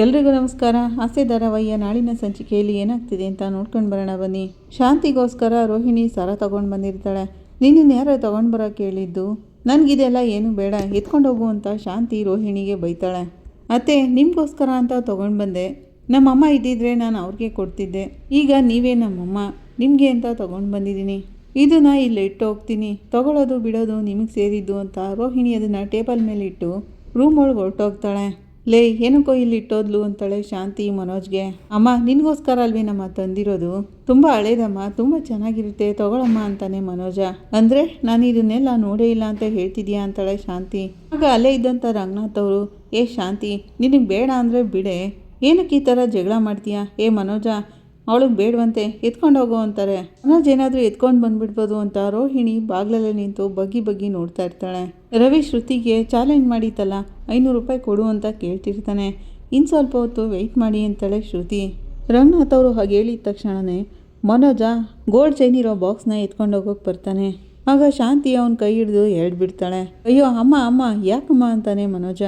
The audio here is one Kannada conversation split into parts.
ಎಲ್ರಿಗೂ ನಮಸ್ಕಾರ. ಹಾಸ್ಯ ಧಾರಾವಾಹಿಯ ನಾಳಿನ ಸಂಚಿಕೆಯಲ್ಲಿ ಏನಾಗ್ತಿದೆ ಅಂತ ನೋಡ್ಕೊಂಡು ಬರೋಣ ಬನ್ನಿ. ಶಾಂತಿಗೋಸ್ಕರ ರೋಹಿಣಿ ಸರ ತಗೊಂಡು ಬಂದಿರ್ತಾಳೆ. ನಿನ್ನನ್ನು ಯಾರೋ ತಗೊಂಡು ಬರೋಕೆ ಹೇಳಿದ್ದು ನನಗಿದೆಲ್ಲ ಏನು ಬೇಡ. ಎತ್ಕೊಂಡು ಹೋಗು ಅಂತ ಶಾಂತಿ ರೋಹಿಣಿಗೆ ಬೈತಾಳೆ. ಅತ್ತೆ, ನಿಮಗೋಸ್ಕರ ಅಂತ ತೊಗೊಂಡು ಬಂದೆ. ನಮ್ಮಮ್ಮ ಇದ್ದಿದ್ರೆ ನಾನು ಅವ್ರಿಗೆ ಕೊಡ್ತಿದ್ದೆ. ಈಗ ನೀವೇ ನಮ್ಮಮ್ಮ. ನಿಮಗೆ ಅಂತ ತೊಗೊಂಡು ಬಂದಿದ್ದೀನಿ. ಇದನ್ನ ಇಲ್ಲಿ ಇಟ್ಟು ಹೋಗ್ತೀನಿ. ತಗೊಳ್ಳೋದು ಬಿಡೋದು ನಿಮಗೆ ಸೇರಿದ್ದು ಅಂತ ರೋಹಿಣಿ ಅದನ್ನು ಟೇಬಲ್ ಮೇಲೆ ಇಟ್ಟು ರೂಮ್ ಒಳಗೆ ಹೊರಟೋಗ್ತಾಳೆ. ಲೇ, ಏನಕ್ಕೋ ಇಲ್ಲಿ ಇಟ್ಟೋದ್ಲು ಅಂತಾಳೆ ಶಾಂತಿ ಮನೋಜ್ಗೆ. ಅಮ್ಮ, ನಿನಗೋಸ್ಕರ ಅಲ್ವೇ ನಮ್ಮ ತಂದಿರೋದು? ತುಂಬ ಹಳೇದಮ್ಮ, ತುಂಬ ಚೆನ್ನಾಗಿರುತ್ತೆ, ತಗೊಳಮ್ಮ ಅಂತಾನೆ ಮನೋಜ. ಅಂದರೆ, ನಾನು ಇದನ್ನೆಲ್ಲ ನೋಡೇ ಇಲ್ಲ ಅಂತ ಹೇಳ್ತಿದ್ಯಾ ಅಂತಾಳೆ ಶಾಂತಿ. ಆಗ ಅಲ್ಲೇ ಇದ್ದಂಥ ರಂಗನಾಥ್ ಅವರು, ಏ ಶಾಂತಿ, ನಿನಗೆ ಬೇಡ ಅಂದರೆ ಬಿಡೆ. ಏನಕ್ಕೆ ಈ ಥರ ಜಗಳ ಮಾಡ್ತೀಯಾ? ಏ ಮನೋಜ, ಅವಳಿಗೆ ಬೇಡವಂತೆ, ಎತ್ಕೊಂಡು ಹೋಗೋ ಅಂತಾರೆ. ಮನೋಜ್ ಏನಾದರೂ ಎತ್ಕೊಂಡು ಬಂದ್ಬಿಡ್ಬೋದು ಅಂತ ರೋಹಿಣಿ ಬಾಗ್ಲಲ್ಲೇ ನಿಂತು ಬಗ್ಗಿ ಬಗ್ಗಿ ನೋಡ್ತಾ ಇರ್ತಾಳೆ. ರವಿ ಶ್ರುತಿಗೆ ಚಾಲೆಂಜ್ ಮಾಡಿತ್ತಲ್ಲ, ಐನೂರು ರೂಪಾಯಿ ಕೊಡು ಅಂತ ಕೇಳ್ತಿರ್ತಾನೆ. ಇನ್ನು ಸ್ವಲ್ಪ ಹೊತ್ತು ವೆಯ್ಟ್ ಮಾಡಿ ಅಂತಾಳೆ ಶ್ರುತಿ. ರಂಗನಾಥ್ ಅವರು ಹಾಗೆ ಹೇಳಿದ ತಕ್ಷಣವೇ ಮನೋಜ ಗೋಲ್ಡ್ ಚೈನ್ ಇರೋ ಬಾಕ್ಸ್ನ ಎತ್ಕೊಂಡು ಹೋಗೋಕೆ ಬರ್ತಾನೆ. ಆಗ ಶಾಂತಿ ಅವನ ಕೈ ಹಿಡಿದು ಬಿಡ್ತಾಳೆ ಅಯ್ಯೋ, ಅಮ್ಮ ಅಮ್ಮ, ಯಾಕಮ್ಮ ಅಂತಾನೆ ಮನೋಜ.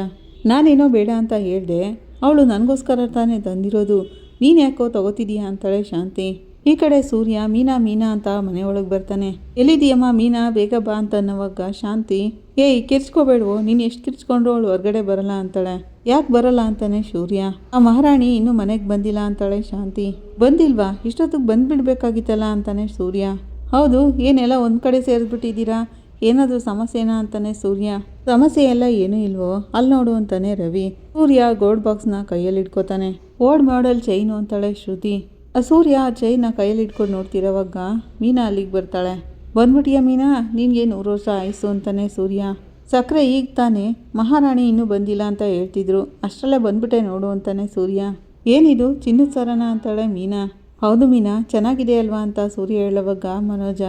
ನಾನೇನೋ ಬೇಡ ಅಂತ ಹೇಳಿದೆ, ಅವಳು ನನಗೋಸ್ಕರ ತಾನೇ ತಂದಿರೋದು. ನೀನು ಯಾಕೋ ತಗೋತಿದ್ದೀಯಾ ಅಂತಾಳೆ ಶಾಂತಿ. ಈ ಕಡೆ ಸೂರ್ಯ, ಮೀನಾ ಮೀನಾ ಅಂತ ಮನೆಯೊಳಗೆ ಬರ್ತಾನೆ. ಎಲ್ಲಿದೀಯಮ್ಮ ಮೀನಾ, ಬೇಗ ಬಾ ಅಂತ ಅನ್ನೋವಾಗ ಶಾಂತಿ ಏಯ್ ಕಿರ್ಚ್ಕೋಬೇಡವೋ, ನೀನು ಎಷ್ಟು ಕಿರ್ಚ್ಕೊಂಡ್ರು ಅವಳು ಹೊರಗಡೆ ಬರಲ್ಲ ಅಂತಾಳೆ. ಯಾಕೆ ಬರಲ್ಲ ಅಂತಾನೆ ಸೂರ್ಯ. ಆ ಮಹಾರಾಣಿ ಇನ್ನೂ ಮನೆಗೆ ಬಂದಿಲ್ಲ ಅಂತಾಳೆ ಶಾಂತಿ. ಬಂದಿಲ್ವಾ? ಇಷ್ಟೊತ್ತಿಗೆ ಬಂದ್ಬಿಡ್ಬೇಕಾಗಿತ್ತಲ್ಲ ಅಂತಾನೆ ಸೂರ್ಯ. ಹೌದು, ಏನೆಲ್ಲ ಒಂದು ಕಡೆ ಸೇರಿಸ್ಬಿಟ್ಟಿದ್ದೀರಾ ಏನಾದರೂ ಸಮಸ್ಯೆನಾ? ಅಂತಾನೆ ಸೂರ್ಯ. ಸಮಸ್ಯೆ ಎಲ್ಲ ಏನೂ ಇಲ್ವೋ? ಅಲ್ಲಿ ನೋಡು ಅಂತಾನೆ ರವಿ. ಸೂರ್ಯ ಗೋಲ್ಡ್ ಬಾಕ್ಸ್ನ ಕೈಯಲ್ಲಿ ಇಟ್ಕೋತಾನೆ ಓಲ್ಡ್ ಮಾಡೆಲ್ ಚೈನು ಅಂತಾಳೆ ಶ್ರುತಿ. ಸೂರ್ಯ ಆ ಚೈನ್ನ ಕೈಯಲ್ಲಿ ಇಟ್ಕೊಂಡು ನೋಡ್ತಿರೋವಾಗ ಮೀನಾ ಅಲ್ಲಿಗೆ ಬರ್ತಾಳೆ. ಬಂದ್ಬಿಟ್ಟಿಯ ಮೀನಾ? ನಿನಗೆ ನೂರು ವರ್ಷ ಆಯಿಸು ಅಂತಾನೆ ಸೂರ್ಯ. ಸಕ್ಕರೆ ಈಗ ತಾನೇ. ಮಹಾರಾಣಿ ಇನ್ನೂ ಬಂದಿಲ್ಲ ಅಂತ ಹೇಳ್ತಿದ್ರು. ಅಷ್ಟರಲ್ಲೇ ಬಂದ್ಬಿಟ್ಟೆ ನೋಡು ಅಂತಾನೆ ಸೂರ್ಯ. ಏನಿದು? ಚಿನ್ನದ ಸರನ ಅಂತಾಳೆ ಮೀನಾ. ಹೌದು ಮೀನಾ, ಚೆನ್ನಾಗಿದೆ ಅಲ್ವಾ ಅಂತ ಸೂರ್ಯ ಹೇಳೋವಾಗ ಮನೋಜ.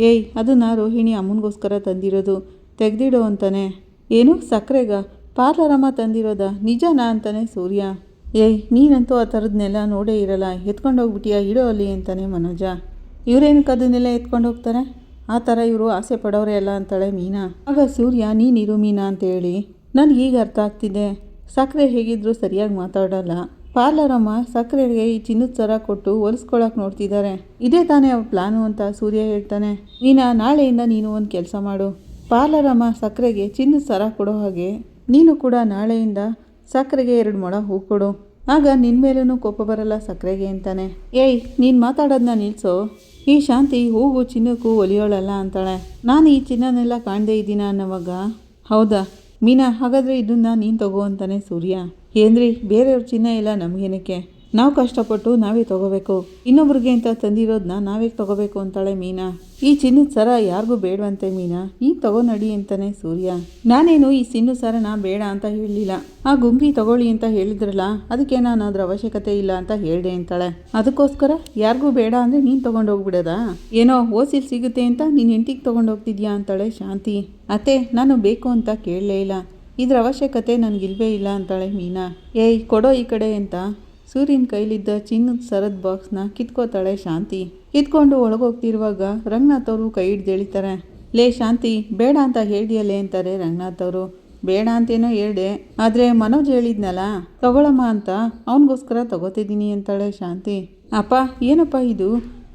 ಏಯ್, ಅದನ್ನು ರೋಹಿಣಿ ಅಮ್ಮನಿಗೋಸ್ಕರ ತಂದಿರೋದು. ತೆಗ್ದಿಡು ಅಂತಾನೆ. ಏನು? ಸಕ್ಕರೆಗ ಪಾರ್ಲರಮ್ಮ ತಂದಿರೋದಾ? ನಿಜನಾ ಅಂತಾನೆ ಸೂರ್ಯ. ಏಯ್ ನೀನಂತೂ ಆ ಥರದನ್ನೆಲ್ಲ ನೋಡೇ ಇರಲ್ಲ. ಎತ್ಕೊಂಡು ಹೋಗ್ಬಿಟ್ಟಿಯಾ ಇಡೋ ಅಲ್ಲಿ ಅಂತಾನೆ ಮನೋಜ. ಇವರೇನಕ್ಕೆ ಅದನ್ನೆಲ್ಲ ಎತ್ಕೊಂಡು ಹೋಗ್ತಾರೆ ಆ ಥರ ಇವರು ಆಸೆ ಪಡೋರೆ ಅಲ್ಲ ಅಂತಾಳೆ ಮೀನಾ. ಆಗ ಸೂರ್ಯ, ನೀನಿರು ಮೀನಾ ಅಂತೇಳಿ ನನಗೆ ಈಗ ಅರ್ಥ ಆಗ್ತಿದೆ. ಸಕ್ಕರೆ ಹೇಗಿದ್ರು ಸರಿಯಾಗಿ ಮಾತಾಡೋಲ್ಲ. ಪಾರ್ಲರಮ್ಮ ಸಕ್ಕರೆಗೆ ಈ ಚಿನ್ನದ ಸರ ಕೊಟ್ಟು ಹೊಲಿಸ್ಕೊಳಕ್ಕೆ ನೋಡ್ತಿದ್ದಾರೆ ಇದೇ ತಾನೇ ಅವ್ರ ಪ್ಲಾನು ಅಂತ ಸೂರ್ಯ ಹೇಳ್ತಾನೆ. ಮೀನಾ, ನಾಳೆಯಿಂದ ನೀನು ಒಂದು ಕೆಲಸ ಮಾಡು. ಪಾರ್ಲರಮ್ಮ ಸಕ್ಕರೆಗೆ ಚಿನ್ನದ ಸರ ಕೊಡೋ ಹಾಗೆ, ನೀನು ಕೂಡ ನಾಳೆಯಿಂದ ಸಕ್ಕರೆಗೆ ಎರಡು ಮೊಳ ಹೂ ಕೊಡು. ಆಗ ನಿನ್ನ ಮೇಲೂ ಕೋಪ ಬರಲ್ಲ ಸಕ್ಕರೆಗೆ ಅಂತಾನೆ. ಏಯ್, ನೀನು ಮಾತಾಡೋದನ್ನ ನಿಲ್ಲಿಸೋ ಈ ಶಾಂತಿ ಹೂವು ಚಿನ್ನಕ್ಕೂ ಒಲಿಯೋಳಲ್ಲ ಅಂತಾಳೆ. ನಾನು ಈ ಚಿನ್ನನೆಲ್ಲ ಕಾಣದೇ ಇದ್ದೀನ ಅನ್ನೋವಾಗ, ಹೌದಾ? ಮೀನಾ, ಹಾಗಾದರೆ ಇದನ್ನ ನೀನು ತಗೋ ಅಂತಾನೆ ಸೂರ್ಯ. ಏನ್ರಿ, ಬೇರೆಯವ್ರ ಚಿನ್ನ ಇಲ್ಲ ನಮಗೇನಕ್ಕೆ? ನಾವು ಕಷ್ಟಪಟ್ಟು ನಾವೇ ತಗೋಬೇಕು. ಇನ್ನೊಬ್ರಿಗೆ ಅಂತ ತಂದಿರೋದನ್ನ ನಾವೇ ತಗೋಬೇಕು ಅಂತಾಳೆ ಮೀನಾ. ಈ ಚಿನ್ನದ ಸರ ಯಾರಿಗೂ ಬೇಡವಂತೆ ಮೀನಾ. ನೀನು ತಗೋ ನಡಿ ಅಂತಾನೆ ಸೂರ್ಯ. ನಾನೇನು ಈ ಚಿನ್ನದ ಸರನ ಬೇಡ ಅಂತ ಹೇಳಲಿಲ್ಲ. ಆ ಗುಂಗಿ ತಗೊಳ್ಳಿ ಅಂತ ಹೇಳಿದ್ರಲ್ಲ, ಅದಕ್ಕೆ ನಾನು ಅದ್ರ ಅವಶ್ಯಕತೆ ಇಲ್ಲ ಅಂತ ಹೇಳಿದೆ ಅಂತಾಳೆ. ಅದಕ್ಕೋಸ್ಕರ ಯಾರಿಗೂ ಬೇಡ ಅಂದರೆ ನೀನು ತೊಗೊಂಡೋಗ್ಬಿಡೋದಾ? ಏನೋ ಓಸಿಲ್ ಸಿಗುತ್ತೆ ಅಂತ ನೀನು ಹೆಂಟಿಗೆ ತೊಗೊಂಡೋಗ್ತಿದ್ಯಾ ಅಂತಾಳೆ ಶಾಂತಿ. ಅತ್ತೆ, ನಾನು ಬೇಕು ಅಂತ ಕೇಳಲೇ ಇಲ್ಲ. ಇದ್ರ ಅವಶ್ಯಕತೆ ನನಗಿಲ್ವೇ ಇಲ್ಲ ಅಂತಾಳೆ ಮೀನಾ. ಏಯ್, ಕೊಡೋ ಈ ಕಡೆ ಅಂತ. ಸೂರ್ಯನ ಕೈಲಿದ್ದ ಚಿನ್ನದ ಸರದ ಬಾಕ್ಸ್ನ ಕಿತ್ಕೋತಾಳೆ ಶಾಂತಿ. ಕಿತ್ಕೊಂಡು ಒಳಗೋಗ್ತಿರುವಾಗ ರಂಗನಾಥ್ ಅವರು ಕೈ ಹಿಡ್ದು ಎಳಿತಾರೆ. ಲೇ ಶಾಂತಿ, ಬೇಡ ಅಂತ ಹೇಳಿಯಲ್ಲೇ ಅಂತಾರೆ ರಂಗನಾಥ್ ಅವರು. ಬೇಡ ಅಂತೇನೋ ಹೇಳ್ದೆ, ಆದರೆ ಮನೋಜ್ ಹೇಳಿದ್ನಲ್ಲ, ತಗೊಳಮ್ಮ ಅಂತ, ಅವನಿಗೋಸ್ಕರ ತಗೋತಿದ್ದೀನಿ ಅಂತಾಳೆ ಶಾಂತಿ. ಅಪ್ಪ, ಏನಪ್ಪ ಇದು?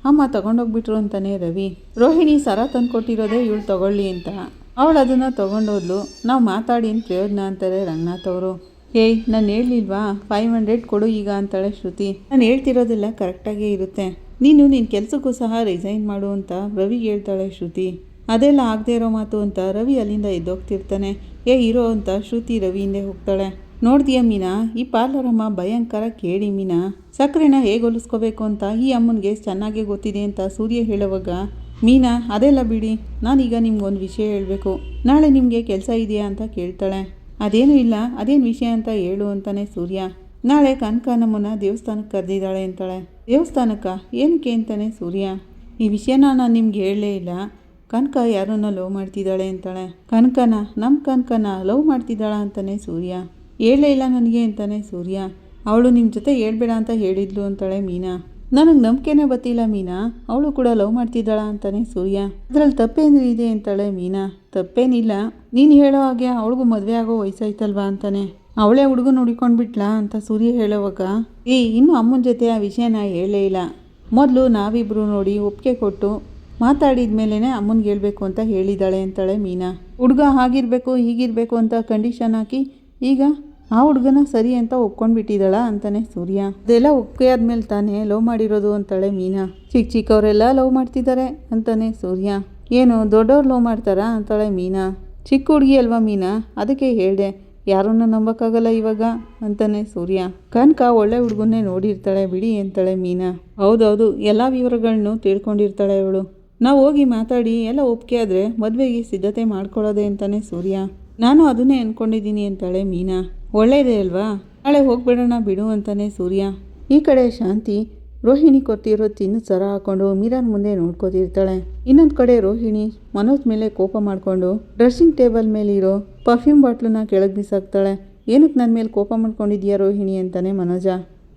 ಅಮ್ಮ ತಗೊಂಡೋಗ್ಬಿಟ್ರು ಅಂತಾನೆ ರವಿ. ರೋಹಿಣಿ ಸರ ತಂದ್ಕೊಟ್ಟಿರೋದೇ ಇವಳು ತಗೊಳ್ಳಿ ಅಂತ. ಅವಳು ಅದನ್ನು ತೊಗೊಂಡೋದ್ಲು. ನಾವು ಮಾತಾಡಿ ಪ್ರಯೋಜನ ಅಂತಾರೆ ರಂಗನಾಥ್ ಅವರು. ಏಯ್, ನಾನು ಹೇಳಲಿಲ್ವಾ? ಫೈವ್ ಹಂಡ್ರೆಡ್ ಕೊಡು ಈಗ ಅಂತಾಳೆ ಶ್ರುತಿ. ನಾನು ಹೇಳ್ತಿರೋದೆಲ್ಲ ಕರೆಕ್ಟಾಗೇ ಇರುತ್ತೆ. ನೀನು ನಿನ್ನ ಕೆಲಸಕ್ಕೂ ಸಹ ರಿಸೈನ್ ಮಾಡು ಅಂತ ರವಿಗೆ ಹೇಳ್ತಾಳೆ ಶ್ರುತಿ. ಅದೆಲ್ಲ ಆಗದೆ ಇರೋ ಮಾತು ಅಂತ ರವಿ ಅಲ್ಲಿಂದ ಎದ್ದೋಗ್ತಿರ್ತಾನೆ. ಏ, ಇರೋ ಅಂತ ಶ್ರುತಿ ರವಿ ಹಿಂದೆ ಹೋಗ್ತಾಳೆ. ನೋಡ್ತೀಯ ಮೀನಾ? ಈ ಪಾರ್ಲರಮ್ಮ ಭಯಂಕರ ಕೇಳಿ ಮೀನಾ. ಸಕ್ಕರೆನ ಹೇಗೆ ಹೊಲಿಸ್ಕೋಬೇಕು ಅಂತ ಈ ಅಮ್ಮನಿಗೆ ಚೆನ್ನಾಗೇ ಗೊತ್ತಿದೆ ಅಂತ ಸೂರ್ಯ ಹೇಳುವಾಗ, ಮೀನಾ, ಅದೆಲ್ಲ ಬಿಡಿ. ನಾನೀಗ ನಿಮ್ಗೊಂದು ವಿಷಯ ಹೇಳಬೇಕು. ನಾಳೆ ನಿಮಗೆ ಕೆಲಸ ಇದೆಯಾ ಅಂತ ಕೇಳ್ತಾಳೆ. ಅದೇನೂ ಇಲ್ಲ, ಅದೇನು ವಿಷಯ ಅಂತ ಹೇಳು ಅಂತಾನೆ ಸೂರ್ಯ. ನಾಳೆ ಕನಕ ದೇವಸ್ಥಾನಕ್ಕೆ ಕರೆದಿದ್ದಾಳೆ ಅಂತಾಳೆ. ದೇವಸ್ಥಾನಕ್ಕ? ಏನಕ್ಕೆ ಅಂತಾನೆ ಸೂರ್ಯ. ಈ ವಿಷಯನ ನಾನು ನಿಮ್ಗೆ ಹೇಳಲೇ ಇಲ್ಲ. ಕನಕ ಯಾರನ್ನ ಲವ್ ಮಾಡ್ತಿದ್ದಾಳೆ ಅಂತಾಳೆ. ಕನಕನ ನಮ್ಮ ಕನಕನ ಲವ್ ಮಾಡ್ತಿದ್ದಾಳ ಅಂತಾನೆ ಸೂರ್ಯ. ಹೇಳಲೇ ಇಲ್ಲ ನನಗೆ ಅಂತಾನೆ ಸೂರ್ಯ. ಅವಳು ನಿಮ್ಮ ಜೊತೆ ಹೇಳ್ಬೇಡ ಅಂತ ಹೇಳಿದ್ಲು ಅಂತಾಳೆ ಮೀನಾ. ನನಗೆ ನಂಬಿಕೆನೇ ಬತ್ತಿಲ್ಲ ಮೀನಾ. ಅವಳು ಕೂಡ ಲವ್ ಮಾಡ್ತಿದ್ದಾಳ ಅಂತಾನೆ ಸೂರ್ಯ. ಅದ್ರಲ್ಲಿ ತಪ್ಪೇನು ಇದೆ ಅಂತಾಳೆ ಮೀನಾ. ತಪ್ಪೇನಿಲ್ಲ. ನೀನು ಹೇಳೋ ಹಾಗೆ ಅವಳಿಗೂ ಮದುವೆ ಆಗೋ ವಯಸ್ಸಾಯ್ತಲ್ವಾ ಅಂತಾನೆ. ಅವಳೇ ಹುಡುಗನ ಹುಡ್ಕೊಂಡ್ಬಿಟ್ಲಾ ಅಂತ ಸೂರ್ಯ ಹೇಳೋವಾಗ. ಏ, ಇನ್ನೂ ಅಮ್ಮನ ಜೊತೆ ಆ ವಿಷಯನ ಹೇಳೇ ಇಲ್ಲ. ಮೊದಲು ನಾವಿಬ್ಬರು ನೋಡಿ ಒಪ್ಪಿಗೆ ಕೊಟ್ಟು ಮಾತಾಡಿದ ಮೇಲೇ ಅಮ್ಮನಿಗೆ ಹೇಳ್ಬೇಕು ಅಂತ ಹೇಳಿದ್ದಾಳೆ ಅಂತಾಳೆ ಮೀನಾ. ಹುಡುಗ ಹಾಗಿರಬೇಕು, ಹೀಗಿರಬೇಕು ಅಂತ ಕಂಡೀಷನ್ ಹಾಕಿ ಈಗ ಆ ಹುಡುಗನ ಸರಿ ಅಂತ ಒಪ್ಕೊಂಡ್ಬಿಟ್ಟಿದ್ದಾಳ ಅಂತಾನೆ ಸೂರ್ಯ. ಅದೆಲ್ಲ ಒಪ್ಪಿಗೆ ಆದ್ಮೇಲೆ ತಾನೇ ಲವ್ ಮಾಡಿರೋದು ಅಂತಾಳೆ ಮೀನಾ. ಚಿಕ್ಕ ಚಿಕ್ಕವರೆಲ್ಲ ಲವ್ ಮಾಡ್ತಿದ್ದಾರೆ ಅಂತಾನೆ ಸೂರ್ಯ. ಏನು ದೊಡ್ಡವ್ರು ಲವ್ ಮಾಡ್ತಾರಾ ಅಂತಾಳೆ ಮೀನಾ. ಚಿಕ್ಕ ಹುಡುಗಿ ಅಲ್ವಾ ಮೀನಾ? ಅದಕ್ಕೆ ಹೇಳಿದೆ. ಯಾರನ್ನ ನಂಬಕ್ಕಾಗಲ್ಲ ಇವಾಗ ಅಂತಾನೆ ಸೂರ್ಯ. ಕನಕ ಒಳ್ಳೆ ಹುಡುಗನ್ನೇ ನೋಡಿರ್ತಾಳೆ ಬಿಡಿ ಅಂತಾಳೆ ಮೀನಾ. ಹೌದೌದು, ಎಲ್ಲ ವಿವರಗಳನ್ನು ತಿಳ್ಕೊಂಡಿರ್ತಾಳೆ ಅವಳು. ನಾವು ಹೋಗಿ ಮಾತಾಡಿ ಎಲ್ಲ ಒಪ್ಪಿಗೆ ಆದರೆ ಮದುವೆಗೆ ಸಿದ್ಧತೆ ಮಾಡ್ಕೊಳ್ಳೋದೆ ಅಂತಾನೆ ಸೂರ್ಯ. ನಾನು ಅದನ್ನೇ ಅಂದ್ಕೊಂಡಿದ್ದೀನಿ ಅಂತಾಳೆ ಮೀನಾ. ಒಳ್ಳೇದೇ ಅಲ್ವಾ? ನಾಳೆ ಹೋಗ್ಬಿಡೋಣ ಬಿಡು ಅಂತಾನೆ ಸೂರ್ಯ. ಈ ಕಡೆ ಶಾಂತಿ, ರೋಹಿಣಿ ಕೊಟ್ಟಿರೋ ತಿನ್ನು ಸರ ಹಾಕೊಂಡು ಮೀರಾನ್ ಮುಂದೆ ನೋಡ್ಕೋತಿರ್ತಾಳೆ. ಇನ್ನೊಂದು ಕಡೆ ರೋಹಿಣಿ, ಮನೋಜ್ ಮೇಲೆ ಕೋಪ ಮಾಡಿಕೊಂಡು ಡ್ರೆಸ್ಸಿಂಗ್ ಟೇಬಲ್ ಮೇಲಿರೋ ಪರ್ಫ್ಯೂಮ್ ಬಾಟ್ಲನ್ನ ಕೆಳಗೆ ಬಿಸಾಕ್ತಾಳೆ. ಏನಕ್ಕೆ ನನ್ನ ಮೇಲೆ ಕೋಪ ಮಾಡ್ಕೊಂಡಿದ್ಯಾ ರೋಹಿಣಿ ಅಂತಾನೆ ಮನೋಜ.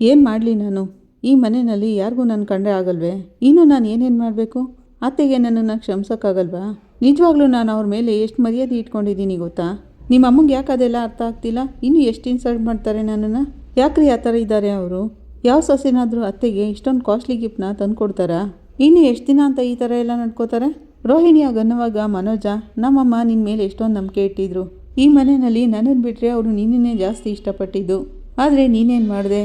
ಏನು ಮಾಡಲಿ ನಾನು? ಈ ಮನೆಯಲ್ಲಿ ಯಾರಿಗೂ ನನ್ನ ಕಂಡ್ರೆ ಆಗಲ್ವೇ? ಇನ್ನು ನಾನು ಏನೇನು ಮಾಡಬೇಕು? ಅತ್ತೆಗೆ ನನ್ನನ್ನು ಕ್ಷಮಿಸೋಕ್ಕಾಗಲ್ವಾ? ನಿಜವಾಗ್ಲೂ ನಾನು ಅವ್ರ ಮೇಲೆ ಎಷ್ಟು ಮರ್ಯಾದೆ ಇಟ್ಕೊಂಡಿದ್ದೀನಿ ಗೊತ್ತಾ? ನಿಮ್ಮ ಅಮ್ಮಂಗೆ ಯಾಕೆ ಅದೆಲ್ಲ ಅರ್ಥ ಆಗ್ತಿಲ್ಲ? ಇನ್ನು ಎಷ್ಟು ಇನ್ಸಲ್ಟ್ ಮಾಡ್ತಾರೆ ನನ್ನನ್ನು? ಯಾಕ್ರಿ ಆ ಥರ ಇದ್ದಾರೆ ಅವರು? ಯಾವ ಸೊಸೆನಾದರೂ ಅತ್ತೆಗೆ ಇಷ್ಟೊಂದು ಕಾಸ್ಟ್ಲಿ ಗಿಫ್ಟ್ನ ತಂದು ಕೊಡ್ತಾರಾ ಇನ್ನು ಎಷ್ಟು ದಿನ ಅಂತ ಈ ಥರ ಎಲ್ಲ ನಡ್ಕೋತಾರೆ? ರೋಹಿಣಿ ಆಗನ್ನವಾಗ ಮನೋಜ, ನಮ್ಮಮ್ಮ ನಿನ್ನ ಮೇಲೆ ಎಷ್ಟೊಂದು ನಂಬಿಕೆ ಇಟ್ಟಿದ್ರು. ಈ ಮನೆಯಲ್ಲಿ ನನ್ನನ್ನು ಬಿಟ್ಟರೆ ಅವರು ನಿನ್ನನ್ನೇ ಜಾಸ್ತಿ ಇಷ್ಟಪಟ್ಟಿದ್ದು. ಆದರೆ ನೀನೇನು ಮಾಡಿದೆ?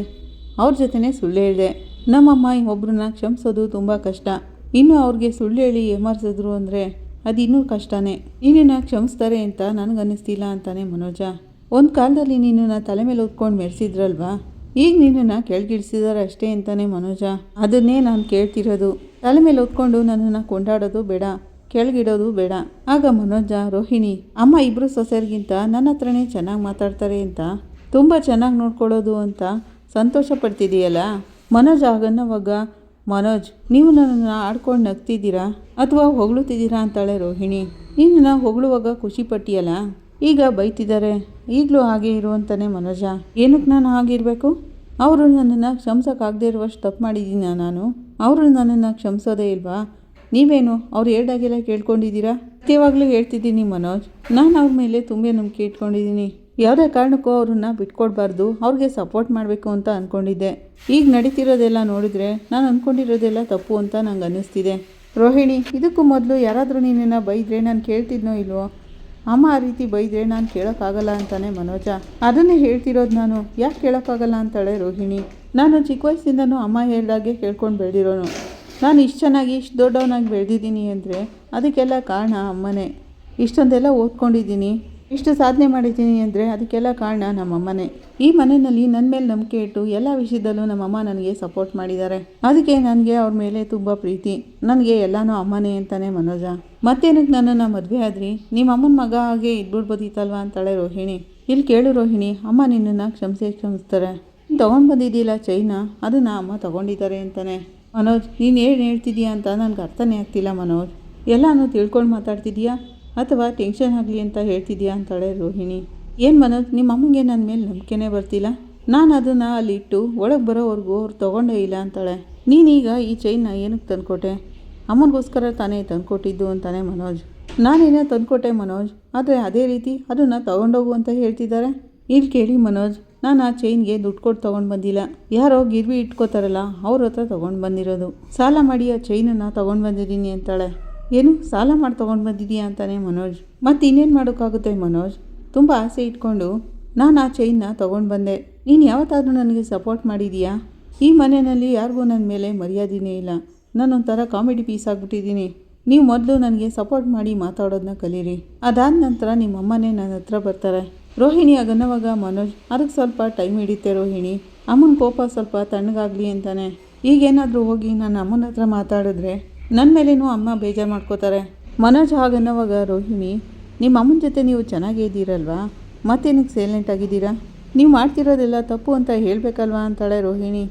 ಅವ್ರ ಜೊತೆನೇ ಸುಳ್ಳು ಹೇಳಿದೆ. ನಮ್ಮಮ್ಮ ಒಬ್ಬರನ್ನ ಕ್ಷಮಿಸೋದು ತುಂಬ ಕಷ್ಟ. ಇನ್ನು ಅವ್ರಿಗೆ ಸುಳ್ಳು ಹೇಳಿ ಏಮಾರಿಸಿದ್ರು ಅಂದರೆ ಅದು ಇನ್ನೂ ಕಷ್ಟನೇ. ನೀನನ್ನ ಕ್ಷಮಿಸ್ತಾರೆ ಅಂತ ನನಗನ್ನಿಸ್ತಿಲ್ಲ ಅಂತಾನೆ ಮನೋಜ. ಒಂದು ಕಾಲದಲ್ಲಿ ನಿನ್ನನ್ನು ತಲೆ ಮೇಲೆ ಹೊತ್ಕೊಂಡು ಮೆರೆಸಿದ್ರಲ್ವಾ? ಈಗ ನಿನ್ನನ್ನು ಕೆಳಗಿಳಿಸಿದಾರೆ ಅಷ್ಟೇ ಅಂತಾನೆ ಮನೋಜ. ಅದನ್ನೇ ನಾನು ಕೇಳ್ತಿರೋದು. ತಲೆ ಮೇಲೆ ಹೊತ್ಕೊಂಡು ನನ್ನನ್ನು ಕೊಂಡಾಡೋದು ಬೇಡ, ಕೆಳಗಿಡೋದು ಬೇಡ. ಆಗ ಮನೋಜ, ರೋಹಿಣಿ, ಅಮ್ಮ ಇಬ್ಬರು ಸೊಸೆಯರಿಗಿಂತ ನನ್ನ ಹತ್ರನೇ ಚೆನ್ನಾಗಿ ಮಾತಾಡ್ತಾರೆ ಅಂತ? ತುಂಬ ಚೆನ್ನಾಗಿ ನೋಡ್ಕೊಳ್ಳೋದು ಅಂತ ಸಂತೋಷ ಪಡ್ತಿದೆಯಲ್ಲ? ಮನೋಜ ಆಗನ್ನವಾಗ ಮನೋಜ್, ನೀವು ನನ್ನನ್ನು ಆಡ್ಕೊಂಡು ನಗ್ತಿದ್ದೀರಾ? ಅಥವಾ ಹೊಗಳುತ್ತಿದ್ದೀರಾ ಅಂತಾಳೆ ರೋಹಿಣಿ. ನಿನ್ನನ್ನು ಹೊಗಳುವಾಗ ಖುಷಿ ಪಟ್ಟಿಯಲ್ಲ? ಈಗ ಬೈತಿದ್ದಾರೆ. ಈಗಲೂ ಹಾಗೆ ಇರು ಅಂತಾನೆ ಮನೋಜ. ಏನಕ್ಕೆ ನಾನು ಹಾಗಿರಬೇಕು ಅವರು ನನ್ನನ್ನು ಕ್ಷಮಿಸೋಕ್ಕಾಗದೇ ಇರುವಷ್ಟು ತಪ್ಪು ಮಾಡಿದ್ದೀನ ನಾನು? ಅವರು ನನ್ನನ್ನು ಕ್ಷಮಿಸೋದೇ ಇಲ್ವಾ? ನೀವೇನು ಅವ್ರು ಹೇಳ್ದಾಗೆಲ್ಲ ಕೇಳ್ಕೊಂಡಿದ್ದೀರಾ? ಸತ್ಯವಾಗಲೂ ಹೇಳ್ತಿದ್ದೀನಿ ಮನೋಜ್. ನಾನು ಅವ್ರ ಮೇಲೆ ತುಂಬ ನಂಬಿಕೆ ಇಟ್ಕೊಂಡಿದ್ದೀನಿ. ಯಾವುದೇ ಕಾರಣಕ್ಕೂ ಅವ್ರನ್ನ ಬಿಟ್ಕೊಡ್ಬಾರ್ದು, ಅವ್ರಿಗೆ ಸಪೋರ್ಟ್ ಮಾಡಬೇಕು ಅಂತ ಅಂದ್ಕೊಂಡಿದ್ದೆ ಈಗ ನಡೀತಿರೋದೆಲ್ಲ ನೋಡಿದರೆ ನಾನು ಅಂದ್ಕೊಂಡಿರೋದೆಲ್ಲ ತಪ್ಪು ಅಂತ ನಂಗೆ ಅನ್ನಿಸ್ತಿದೆ. ರೋಹಿಣಿ, ಇದಕ್ಕೂ ಮೊದಲು ಯಾರಾದರೂ ನೀನೇನ ಬೈದರೆ ನಾನು ಕೇಳ್ತಿದ್ನೋ ಇಲ್ವೋ? ಅಮ್ಮ ಆ ರೀತಿ ಬೈದರೆ ನಾನು ಕೇಳೋಕ್ಕಾಗಲ್ಲ ಅಂತಾನೆ ಮನೋಜ. ಅದನ್ನೇ ಹೇಳ್ತಿರೋದು ನಾನು. ಯಾಕೆ ಕೇಳೋಕ್ಕಾಗಲ್ಲ ಅಂತಾಳೆ ರೋಹಿಣಿ. ನಾನು ಚಿಕ್ಕ ವಯಸ್ಸಿಂದನೂ ಅಮ್ಮ ಹೇಳ್ದಾಗೆ ಕೇಳ್ಕೊಂಡು ಬೆಳೆದಿರೋನು. ನಾನು ಇಷ್ಟು ಚೆನ್ನಾಗಿ, ಇಷ್ಟು ದೊಡ್ಡವನಾಗಿ ಬೆಳೆದಿದ್ದೀನಿ ಅಂದರೆ ಅದಕ್ಕೆಲ್ಲ ಕಾರಣ ಅಮ್ಮನೇ. ಇಷ್ಟೊಂದೆಲ್ಲ ಓದ್ಕೊಂಡಿದ್ದೀನಿ. ಇಷ್ಟು ಸಾಧನೆ ಮಾಡಿದ್ದೀನಿ ಅಂದರೆ ಅದಕ್ಕೆಲ್ಲ ಕಾರಣ ನಮ್ಮ ನಮ್ಮಮ್ಮನೇ. ಈ ಮನೆಯಲ್ಲಿ ನನ್ನ ಮೇಲೆ ನಂಬಿಕೆ ಇಟ್ಟು ಎಲ್ಲ ವಿಷಯದಲ್ಲೂ ನಮ್ಮಮ್ಮ ನನಗೆ ಸಪೋರ್ಟ್ ಮಾಡಿದ್ದಾರೆ. ಅದಕ್ಕೆ ನನಗೆ ಅವ್ರ ಮೇಲೆ ತುಂಬ ಪ್ರೀತಿ. ನನಗೆ ಎಲ್ಲನೂ ಅಮ್ಮನೇ ಅಂತಾನೆ ಮನೋಜ. ಮತ್ತೇನಕ್ಕೆ ನನ್ನನ್ನು ಮದುವೆ ಆದ್ರಿ? ನಿಮ್ಮ ಅಮ್ಮನ ಮಗ ಹಾಗೆ ಇದ್ಬಿಡ್ಬೋದಿತ್ತಲ್ವಾ ಅಂತಾಳೆ ರೋಹಿಣಿ. ಇಲ್ಲಿ ಕೇಳು ರೋಹಿಣಿ, ಅಮ್ಮ ನಿನ್ನನ್ನು ಕ್ಷಮಿಸಿ ಕ್ಷಮಿಸ್ತಾರೆ. ತೊಗೊಂಡು ಬಂದಿದ್ದೀಲ್ಲ ಚೈನ ಅದನ್ನು ಅಮ್ಮ ತೊಗೊಂಡಿದ್ದಾರೆ ಅಂತಾನೆ. ಮನೋಜ್, ನೀನು ಏನು ಹೇಳ್ತಿದ್ದೀಯಾ ಅಂತ ನನಗೆ ಅರ್ಥನೇ ಆಗ್ತಿಲ್ಲ ಮನೋಜ್. ಎಲ್ಲನೂ ತಿಳ್ಕೊಂಡು ಮಾತಾಡ್ತಿದ್ದೀಯಾ? ಅಥವಾ ಟೆನ್ಷನ್ ಆಗಲಿ ಅಂತ ಹೇಳ್ತಿದ್ಯಾ ಅಂತಾಳೆ ರೋಹಿಣಿ. ಏನು ಮನೋಜ್, ನಿಮ್ಮ ಅಮ್ಮಂಗೆ ನನ್ನ ಮೇಲೆ ನಂಬಿಕೆನೇ ಬರ್ತಿಲ್ಲ. ನಾನು ಅದನ್ನು ಅಲ್ಲಿಟ್ಟು ಒಳಗೆ ಬರೋವರೆಗೂ ಅವ್ರು ತೊಗೊಂಡೇ ಇಲ್ಲ ಅಂತಾಳೆ. ನೀನೀಗ ಈ ಚೈನ್ನ ಏನಕ್ಕೆ ತಂದುಕೊಟ್ಟೆ? ಅಮ್ಮನಿಗೋಸ್ಕರ ತಾನೇ ತಂದುಕೊಟ್ಟಿದ್ದು ಅಂತಾನೆ ಮನೋಜ್. ನಾನೇನೇ ತಂದುಕೊಟ್ಟೆ ಮನೋಜ್? ಆದರೆ ಅದೇ ರೀತಿ ಅದನ್ನು ತಗೊಂಡೋಗು ಅಂತ ಹೇಳ್ತಿದ್ದಾರೆ. ಇಲ್ಲಿ ಕೇಳಿ ಮನೋಜ್, ನಾನು ಆ ಚೈನ್ಗೆ ದುಡ್ಡು ಕೊಟ್ಟು ತೊಗೊಂಡು ಬಂದಿಲ್ಲ. ಯಾರೋ ಗಿರ್ವಿ ಇಟ್ಕೋತಾರಲ್ಲ, ಅವ್ರ ಹತ್ರ ತೊಗೊಂಡು ಬಂದಿರೋದು. ಸಾಲ ಮಾಡಿ ಆ ಚೈನನ್ನು ತೊಗೊಂಡು ಬಂದಿದ್ದೀನಿ ಅಂತಾಳೆ. ಏನು ಸಾಲ ಮಾಡಿ ತೊಗೊಂಡು ಬಂದಿದ್ದೀಯಾ ಅಂತಾನೆ ಮನೋಜ್. ಮತ್ತು ಇನ್ನೇನು ಮಾಡೋಕ್ಕಾಗುತ್ತೆ ಮನೋಜ್? ತುಂಬ ಆಸೆ ಇಟ್ಕೊಂಡು ನಾನು ಆ ಚೈನ್ನ ತೊಗೊಂಡು ಬಂದೆ. ನೀನು ಯಾವತ್ತಾದರೂ ನನಗೆ ಸಪೋರ್ಟ್ ಮಾಡಿದೀಯಾ? ಈ ಮನೆಯಲ್ಲಿ ಯಾರಿಗೂ ನನ್ನ ಮೇಲೆ ಮರ್ಯಾದೆನೇ ಇಲ್ಲ. ನಾನೊಂಥರ ಕಾಮಿಡಿ ಪೀಸ್ ಆಗಿಬಿಟ್ಟಿದ್ದೀನಿ. ನೀವು ಮೊದಲು ನನಗೆ ಸಪೋರ್ಟ್ ಮಾಡಿ ಮಾತಾಡೋದನ್ನ ಕಲೀರಿ. ಅದಾದ ನಂತರ ನಿಮ್ಮ ಅಮ್ಮನೇ ನನ್ನ ಹತ್ರ ಬರ್ತಾರೆ. ರೋಹಿಣಿ ಆಗನ್ನವಾಗ ಮನೋಜ್ ಅದಕ್ಕೆ ಸ್ವಲ್ಪ ಟೈಮ್ ಹಿಡಿತೆ ರೋಹಿಣಿ. ಅಮ್ಮನ ಕೋಪ ಸ್ವಲ್ಪ ತಣ್ಣಗಾಗಲಿ ಅಂತಾನೆ. ಈಗೇನಾದರೂ ಹೋಗಿ ನಾನು ಅಮ್ಮನ ಹತ್ರ ಮಾತಾಡಿದ್ರೆ ನನ್ನ ಮೇಲೇನೂ ಅಮ್ಮ ಬೇಜಾರು ಮಾಡ್ಕೋತಾರೆ. ಮನೋಜ್ ಹಾಗನ್ನೋವಾಗ ರೋಹಿಣಿ ನಿಮ್ಮ ಅಮ್ಮನ ಜೊತೆ ನೀವು ಚೆನ್ನಾಗೇ ಇದ್ದೀರಲ್ವಾ? ಮತ್ತೇನಕ್ಕೆ ಸೈಲೆಂಟ್ ಆಗಿದ್ದೀರಾ? ನೀವು ಮಾಡ್ತಿರೋದೆಲ್ಲ ತಪ್ಪು ಅಂತ ಹೇಳಬೇಕಲ್ವಾ? ಅಂತಾಳೆ ರೋಹಿಣಿ.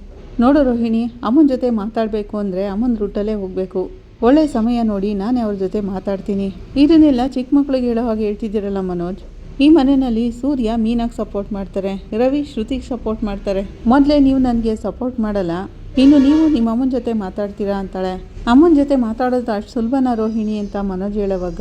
ನೋಡು ರೋಹಿಣಿ, ಅಮ್ಮನ ಜೊತೆ ಮಾತಾಡಬೇಕು ಅಂದರೆ ಅಮ್ಮನ ರೂಟಲ್ಲೇ ಹೋಗಬೇಕು. ಒಳ್ಳೆ ಸಮಯ ನೋಡಿ ನಾನೇ ಅವ್ರ ಜೊತೆ ಮಾತಾಡ್ತೀನಿ. ಇದನ್ನೆಲ್ಲ ಚಿಕ್ಕ ಮಕ್ಕಳಿಗೆ ಹೇಳೋ ಹಾಗೆ ಹೇಳ್ತಿದ್ದೀರಲ್ಲ ಮನೋಜ್. ಈ ಮನೆಯಲ್ಲಿ ಸೂರ್ಯ ಮೀನಾಗಿ ಸಪೋರ್ಟ್ ಮಾಡ್ತಾರೆ, ರವಿ ಶ್ರುತಿಗೆ ಸಪೋರ್ಟ್ ಮಾಡ್ತಾರೆ. ಮೊದಲೇ ನೀವು ನನಗೆ ಸಪೋರ್ಟ್ ಮಾಡಲ್ಲ ಇನ್ನು ನೀವು ನಿಮ್ಮ ಅಮ್ಮನ ಜೊತೆ ಮಾತಾಡ್ತೀರಾ ಅಂತಾಳೆ. ಅಮ್ಮನ ಜೊತೆ ಮಾತಾಡೋದು ಅಷ್ಟು ಸುಲಭನ ರೋಹಿಣಿ ಅಂತ ಮನೋಜ್ ಹೇಳೋವಾಗ.